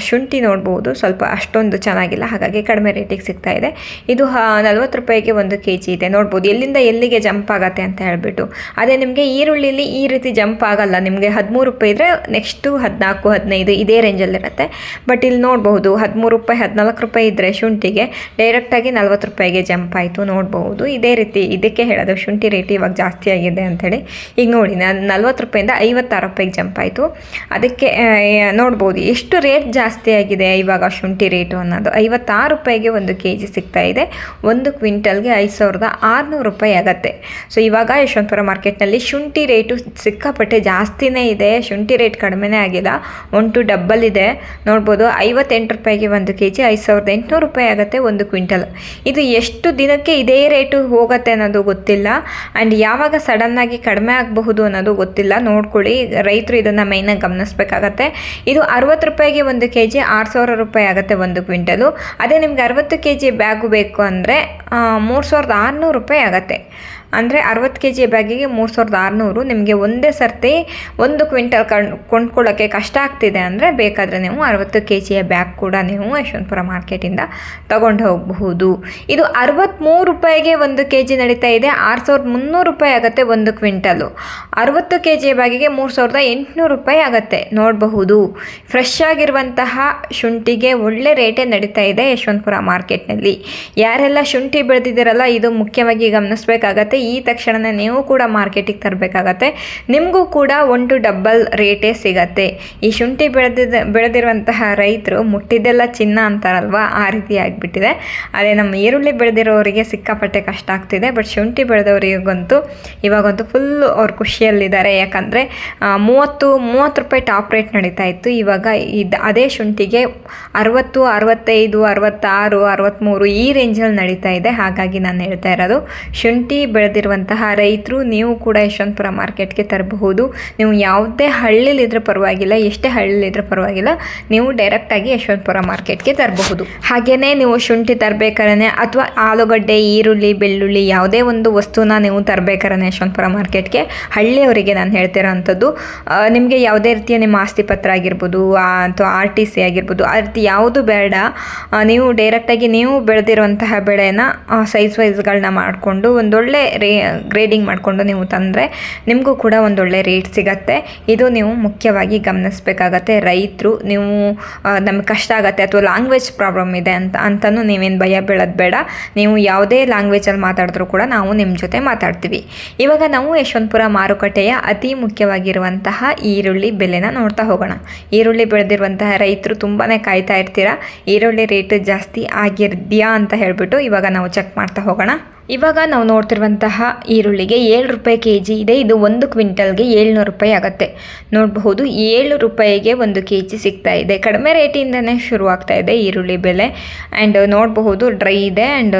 Speaker 1: ಶುಂಠಿ ನೋಡಬಹುದು. ಸ್ವಲ್ಪ ಅಷ್ಟೊಂದು ಚೆನ್ನಾಗಿಲ್ಲ, ಹಾಗಾಗಿ ಕಡಿಮೆ ರೇಟಿಗೆ ಸಿಗ್ತಾ ಇದೆ. ಇದು ನಲ್ವತ್ತು ರೂಪಾಯಿಗೆ ಒಂದು ಕೆ ಜಿ ಇದೆ. ನೋಡ್ಬೋದು ಎಲ್ಲಿಂದ ಎಲ್ಲಿಗೆ ಜಂಪ್ ಆಗತ್ತೆ ಅಂತ ಹೇಳ್ಬಿಟ್ಟು. ಅದೇ ನಿಮಗೆ ಈರುಳ್ಳಿಲಿ ಈ ರೀತಿ ಜಂಪ್ ಆಗಲ್ಲ. ನಿಮಗೆ ಹದಿಮೂರು ರೂಪಾಯಿ ಇದ್ದರೆ ನೆಕ್ಸ್ಟು ಹದಿನಾಲ್ಕು, ಹದಿನೈದು ಇದೇ ರೇಂಜಲ್ಲಿರುತ್ತೆ ಬಟ್ ಇಲ್ಲಿ ನೋಡಬಹುದು, ಹದಿಮೂರು ರೂಪಾಯಿ, ಹದಿನಾಲ್ಕು ರೂಪಾಯಿ ಇದ್ದರೆ ಶುಂಠಿಗೆ ಡೈರೆಕ್ಟಾಗಿ ನಲ್ವತ್ತು ರೂಪಾಯಿಗೆ ಜಂಪ್ ಆಯಿತು ನೋಡಬಹುದು. ಇದೇ ರೀತಿ ಇದಕ್ಕೆ ಹೇಳೋದು, ಶುಂಠಿ ರೇಟ್ ಇವಾಗ ಜಾಸ್ತಿ ಆಗಿದೆ ಅಂಥೇಳಿ. ಈಗ ನೋಡಿ ನಾನು ನಲ್ವತ್ತು ರೂಪಾಯಿಂದ ಐವತ್ತಾರು ರೂಪಾಯಿಗೆ ಜಂಪ್ ಆಯಿತು. ಅದಕ್ಕೆ ನೋಡ್ಬೋದು ಎಷ್ಟು ರೇಟ್ ಜಾಸ್ತಿ ಆಗಿದೆ ಇವಾಗ ಶುಂಠಿ ರೇಟು ಅನ್ನೋದು. ಐವತ್ತಾರು ರೂಪಾಯಿಗೆ ಒಂದು ಕೆ ಜಿ ಸಿಗ್ತಾ ಇದೆ. ಒಂದು ಕ್ವಿಂಟಲ್ಗೆ ಐದು ಸಾವಿರದ ಆರುನೂರು ರೂಪಾಯಿ ಆಗುತ್ತೆ. ಸೊ ಇವಾಗ ಯಶವಂತಪುರ ಮಾರ್ಕೆಟ್ನಲ್ಲಿ ಶುಂಠಿ ರೇಟು ಸಿಕ್ಕಾಪಟ್ಟೆ ಜಾಸ್ತಿನೇ ಇದೆ. ಶುಂಠಿ ರೇಟ್ ಕಡಿಮೆನೇ ಆಗಿಲ್ಲ. ಒನ್ ಟು ಡಬ್ಬಲ್ ಇದೆ. ನೋಡ್ಬೋದು ಐವತ್ತೆಂಟು ರೂಪಾಯಿಗೆ ಒಂದು ಕೆ ಜಿ ಐದು ಸಾವಿರದ ಎಂಟುನೂರು ರೂಪಾಯಿ ಆಗುತ್ತೆ ಒಂದು ಕ್ವಿಂಟಲ್. ಇದು ಎಷ್ಟು ದಿನಕ್ಕೆ ಇದೇ ರೇಟು ಹೋಗುತ್ತೆ ಅನ್ನೋದು ಗೊತ್ತಿಲ್ಲ. ಆ್ಯಂಡ್ ಯಾವಾಗ ಸಡನ್ನಾಗಿ ಕಡಿಮೆ ಆಗಬಹುದು ಅನ್ನೋದು ಗೊತ್ತಿಲ್ಲ. ನೋಡ್ಕೊಳ್ಳಿ, ರೈತರು ಇದನ್ನು ಮೈನಾಗಿ ಗಮನಿಸಬೇಕಾಗತ್ತೆ. ಇದು ಅರವತ್ತು ರೂಪಾಯಿಗೆ ಒಂದು ಕೆ ಜಿ ಆರು ಸಾವಿರ ರೂಪಾಯಿ ಆಗುತ್ತೆ ಒಂದು ಕ್ವಿಂಟಲು. ಅದೇ ನಿಮ್ಗೆ ಅರವತ್ತು ಕೆ ಜಿ ಬ್ಯಾಗು ಬೇಕು ಅಂದರೆ ಮೂರು ಸಾವಿರದ ಆರುನೂರು ರೂಪಾಯಿ ಆಗುತ್ತೆ. ಅಂದರೆ ಅರವತ್ತು ಕೆ ಜಿ ಬ್ಯಾಗಿಗೆ ಮೂರು ಸಾವಿರದ ಆರುನೂರು ನಿಮಗೆ ಒಂದೇ ಸರ್ತಿ ಒಂದು ಕ್ವಿಂಟಲ್ ಕಣ್ ಕೊಂಡ್ಕೊಳ್ಳೋಕ್ಕೆ ಕಷ್ಟ ಆಗ್ತಿದೆ ಅಂದರೆ ಬೇಕಾದರೆ ನೀವು ಅರವತ್ತು ಕೆ ಜಿಯ ಬ್ಯಾಗ್ ಕೂಡ ನೀವು ಯಶವಂತಪುರ ಮಾರ್ಕೆಟಿಂದ ತಗೊಂಡು ಹೋಗಬಹುದು. ಇದು ಅರವತ್ತ್ಮೂರು ರೂಪಾಯಿಗೆ ಒಂದು ಕೆ ಜಿ ನಡೀತಾ ಇದೆ. ಆರು ಸಾವಿರದ ಮುನ್ನೂರು ರೂಪಾಯಿ ಆಗುತ್ತೆ ಒಂದು ಕ್ವಿಂಟಲು. ಅರವತ್ತು ಕೆ ಜಿಯ ಬ್ಯಾಗಿಗೆ ಮೂರು ಸಾವಿರದ ಎಂಟುನೂರು ರೂಪಾಯಿ ಆಗುತ್ತೆ. ನೋಡಬಹುದು. ಫ್ರೆಶ್ ಆಗಿರುವಂತಹ ಶುಂಠಿಗೆ ಒಳ್ಳೆ ರೇಟೇ ನಡೀತಾ ಇದೆ ಯಶವಂತಪುರ ಮಾರ್ಕೆಟ್ನಲ್ಲಿ. ಯಾರೆಲ್ಲ ಶುಂಠಿ ಬೆಳೆದಿದ್ದೀರಲ್ಲ, ಇದು ಮುಖ್ಯವಾಗಿ ಗಮನಿಸಬೇಕಾಗತ್ತೆ. ಈ ತಕ್ಷಣನೇ ನೀವು ಕೂಡ ಮಾರ್ಕೆಟಿಗೆ ತರಬೇಕಾಗತ್ತೆ. ನಿಮಗೂ ಕೂಡ ಒನ್ ಟು ಡಬ್ಬಲ್ ರೇಟೇ ಸಿಗತ್ತೆ. ಈ ಶುಂಠಿ ಬೆಳೆದಿದ್ದ ಬೆಳೆದಿರುವಂತಹ ರೈತರು ಮುಟ್ಟಿದ್ದೆಲ್ಲ ಚಿನ್ನ ಅಂತಾರಲ್ವಾ? ಆ ರೀತಿ ಆಗಿಬಿಟ್ಟಿದೆ. ಅದೇ ನಮ್ಮ ಈರುಳ್ಳಿ ಬೆಳೆದಿರೋರಿಗೆ ಸಿಕ್ಕಾಪಟ್ಟೆ ಕಷ್ಟ ಆಗ್ತಿದೆ. ಬಟ್ ಶುಂಠಿ ಬೆಳೆದವರಿಗಂತೂ ಇವಾಗಂತೂ ಫುಲ್ಲು ಅವ್ರು ಖುಷಿಯಲ್ಲಿದ್ದಾರೆ. ಯಾಕಂದರೆ ಮೂವತ್ತು ಮೂವತ್ತು ರೂಪಾಯಿ ಟಾಪ್ ರೇಟ್ ನಡೀತಾ ಇತ್ತು. ಇವಾಗ ಇದು, ಅದೇ ಶುಂಠಿಗೆ ಅರವತ್ತು, ಅರವತ್ತೈದು, ಅರವತ್ತಾರು ಅರವತ್ತ್ಮೂರು ಈ ರೇಂಜಲ್ಲಿ ನಡೀತಾ ಇದೆ. ಹಾಗಾಗಿ ನಾನು ಹೇಳ್ತಾ ಇರೋದು, ಶುಂಠಿ ಬೆಳೆದಿರುವಂತಹ ರೈತರು ನೀವು ಕೂಡ ಯಶವಂತಪುರ ಮಾರ್ಕೆಟ್ಗೆ ತರಬಹುದು. ನೀವು ಯಾವುದೇ ಹಳ್ಳಿಲಿದ್ರೆ ಪರವಾಗಿಲ್ಲ. ಎಷ್ಟೇ ಹಳ್ಳಿಲಿದ್ರೆ ಪರವಾಗಿಲ್ಲ, ನೀವು ಡೈರೆಕ್ಟಾಗಿ ಯಶವಂತಪುರ ಮಾರ್ಕೆಟ್ಗೆ ತರಬಹುದು. ಹಾಗೆಯೇ ನೀವು ಶುಂಠಿ ತರಬೇಕಾದ್ರೆ ಅಥವಾ ಆಲೂಗಡ್ಡೆ, ಈರುಳ್ಳಿ, ಬೆಳ್ಳುಳ್ಳಿ ಯಾವುದೇ ಒಂದು ವಸ್ತುನ ನೀವು ತರಬೇಕಾದ್ರೆ ಯಶವಂತಪುರ ಮಾರ್ಕೆಟ್ಗೆ, ಹಳ್ಳಿಯವರಿಗೆ ನಾನು ಹೇಳ್ತಿರೋ ಅಂಥದ್ದು ನಿಮಗೆ ಯಾವುದೇ ರೀತಿಯ ನಿಮ್ಮ ಆಸ್ತಿ ಪತ್ರ ಆಗಿರ್ಬೋದು ಅಥವಾ ಆರ್ ಟಿ ಸಿ ಆಗಿರ್ಬೋದು, ಆ ರೀತಿ ಯಾವುದು ಬೇಡ. ನೀವು ಡೈರೆಕ್ಟಾಗಿ ನೀವು ಬೆಳೆದಿರುವಂತಹ ಬೆಳೆನ ಸೈಜ್ ವೈಸ್ಗಳನ್ನ ಮಾಡಿಕೊಂಡು ಒಂದೊಳ್ಳೆ ರೇ ಗ್ರೇಡಿಂಗ್ ಮಾಡಿಕೊಂಡು ನೀವು ತಂದರೆ ನಿಮಗೂ ಕೂಡ ಒಂದೊಳ್ಳೆ ರೇಟ್ ಸಿಗತ್ತೆ. ಇದು ನೀವು ಮುಖ್ಯವಾಗಿ ಗಮನಿಸಬೇಕಾಗತ್ತೆ. ರೈತರು, ನೀವು ನಮಗೆ ಕಷ್ಟ ಆಗುತ್ತೆ ಅಥವಾ ಲ್ಯಾಂಗ್ವೇಜ್ ಪ್ರಾಬ್ಲಮ್ ಇದೆ ಅಂತ ಅಂತಲೂ ನೀವೇನು ಭಯ ಬೀಳೋದು ಬೇಡ. ನೀವು ಯಾವುದೇ ಲ್ಯಾಂಗ್ವೇಜಲ್ಲಿ ಮಾತಾಡಿದ್ರೂ ಕೂಡ ನಾವು ನಿಮ್ಮ ಜೊತೆ ಮಾತಾಡ್ತೀವಿ. ಇವಾಗ ನಾವು ಯಶವಂತಪುರ ಮಾರುಕಟ್ಟೆಯ ಅತಿ ಮುಖ್ಯವಾಗಿರುವಂತಹ ಈರುಳ್ಳಿ ಬೆಲೆನ ನೋಡ್ತಾ ಹೋಗೋಣ. ಈರುಳ್ಳಿ ಬೆಳೆದಿರುವಂತಹ ರೈತರು ತುಂಬಾ ಕಾಯ್ತಾ ಇರ್ತೀರಾ? ಈರುಳ್ಳಿ ರೇಟ್ ಜಾಸ್ತಿ ಆಗಿರ್ದ್ಯಾ ಅಂತ ಹೇಳಿಬಿಟ್ಟು ಇವಾಗ ನಾವು ಚೆಕ್ ಮಾಡ್ತಾ ಹೋಗೋಣ. ಇವಾಗ ನಾವು ನೋಡ್ತಿರುವಂತಹ ಈರುಳ್ಳಿಗೆ ಏಳು ರೂಪಾಯಿ ಕೆ ಜಿ ಇದೆ. ಇದು ಒಂದು ಕ್ವಿಂಟಲ್ಗೆ ಏಳ್ನೂರು ರೂಪಾಯಿ ಆಗುತ್ತೆ. ನೋಡಬಹುದು ಏಳು ರೂಪಾಯಿಗೆ ಒಂದು ಕೆ ಜಿ ಸಿಗ್ತಾ ಇದೆ. ಕಡಿಮೆ ರೇಟಿಂದನೇ ಶುರು ಆಗ್ತಾ ಇದೆ ಈರುಳ್ಳಿ ಬೆಲೆ. ಆ್ಯಂಡ್ ನೋಡಬಹುದು ಡ್ರೈ ಇದೆ. ಆ್ಯಂಡ್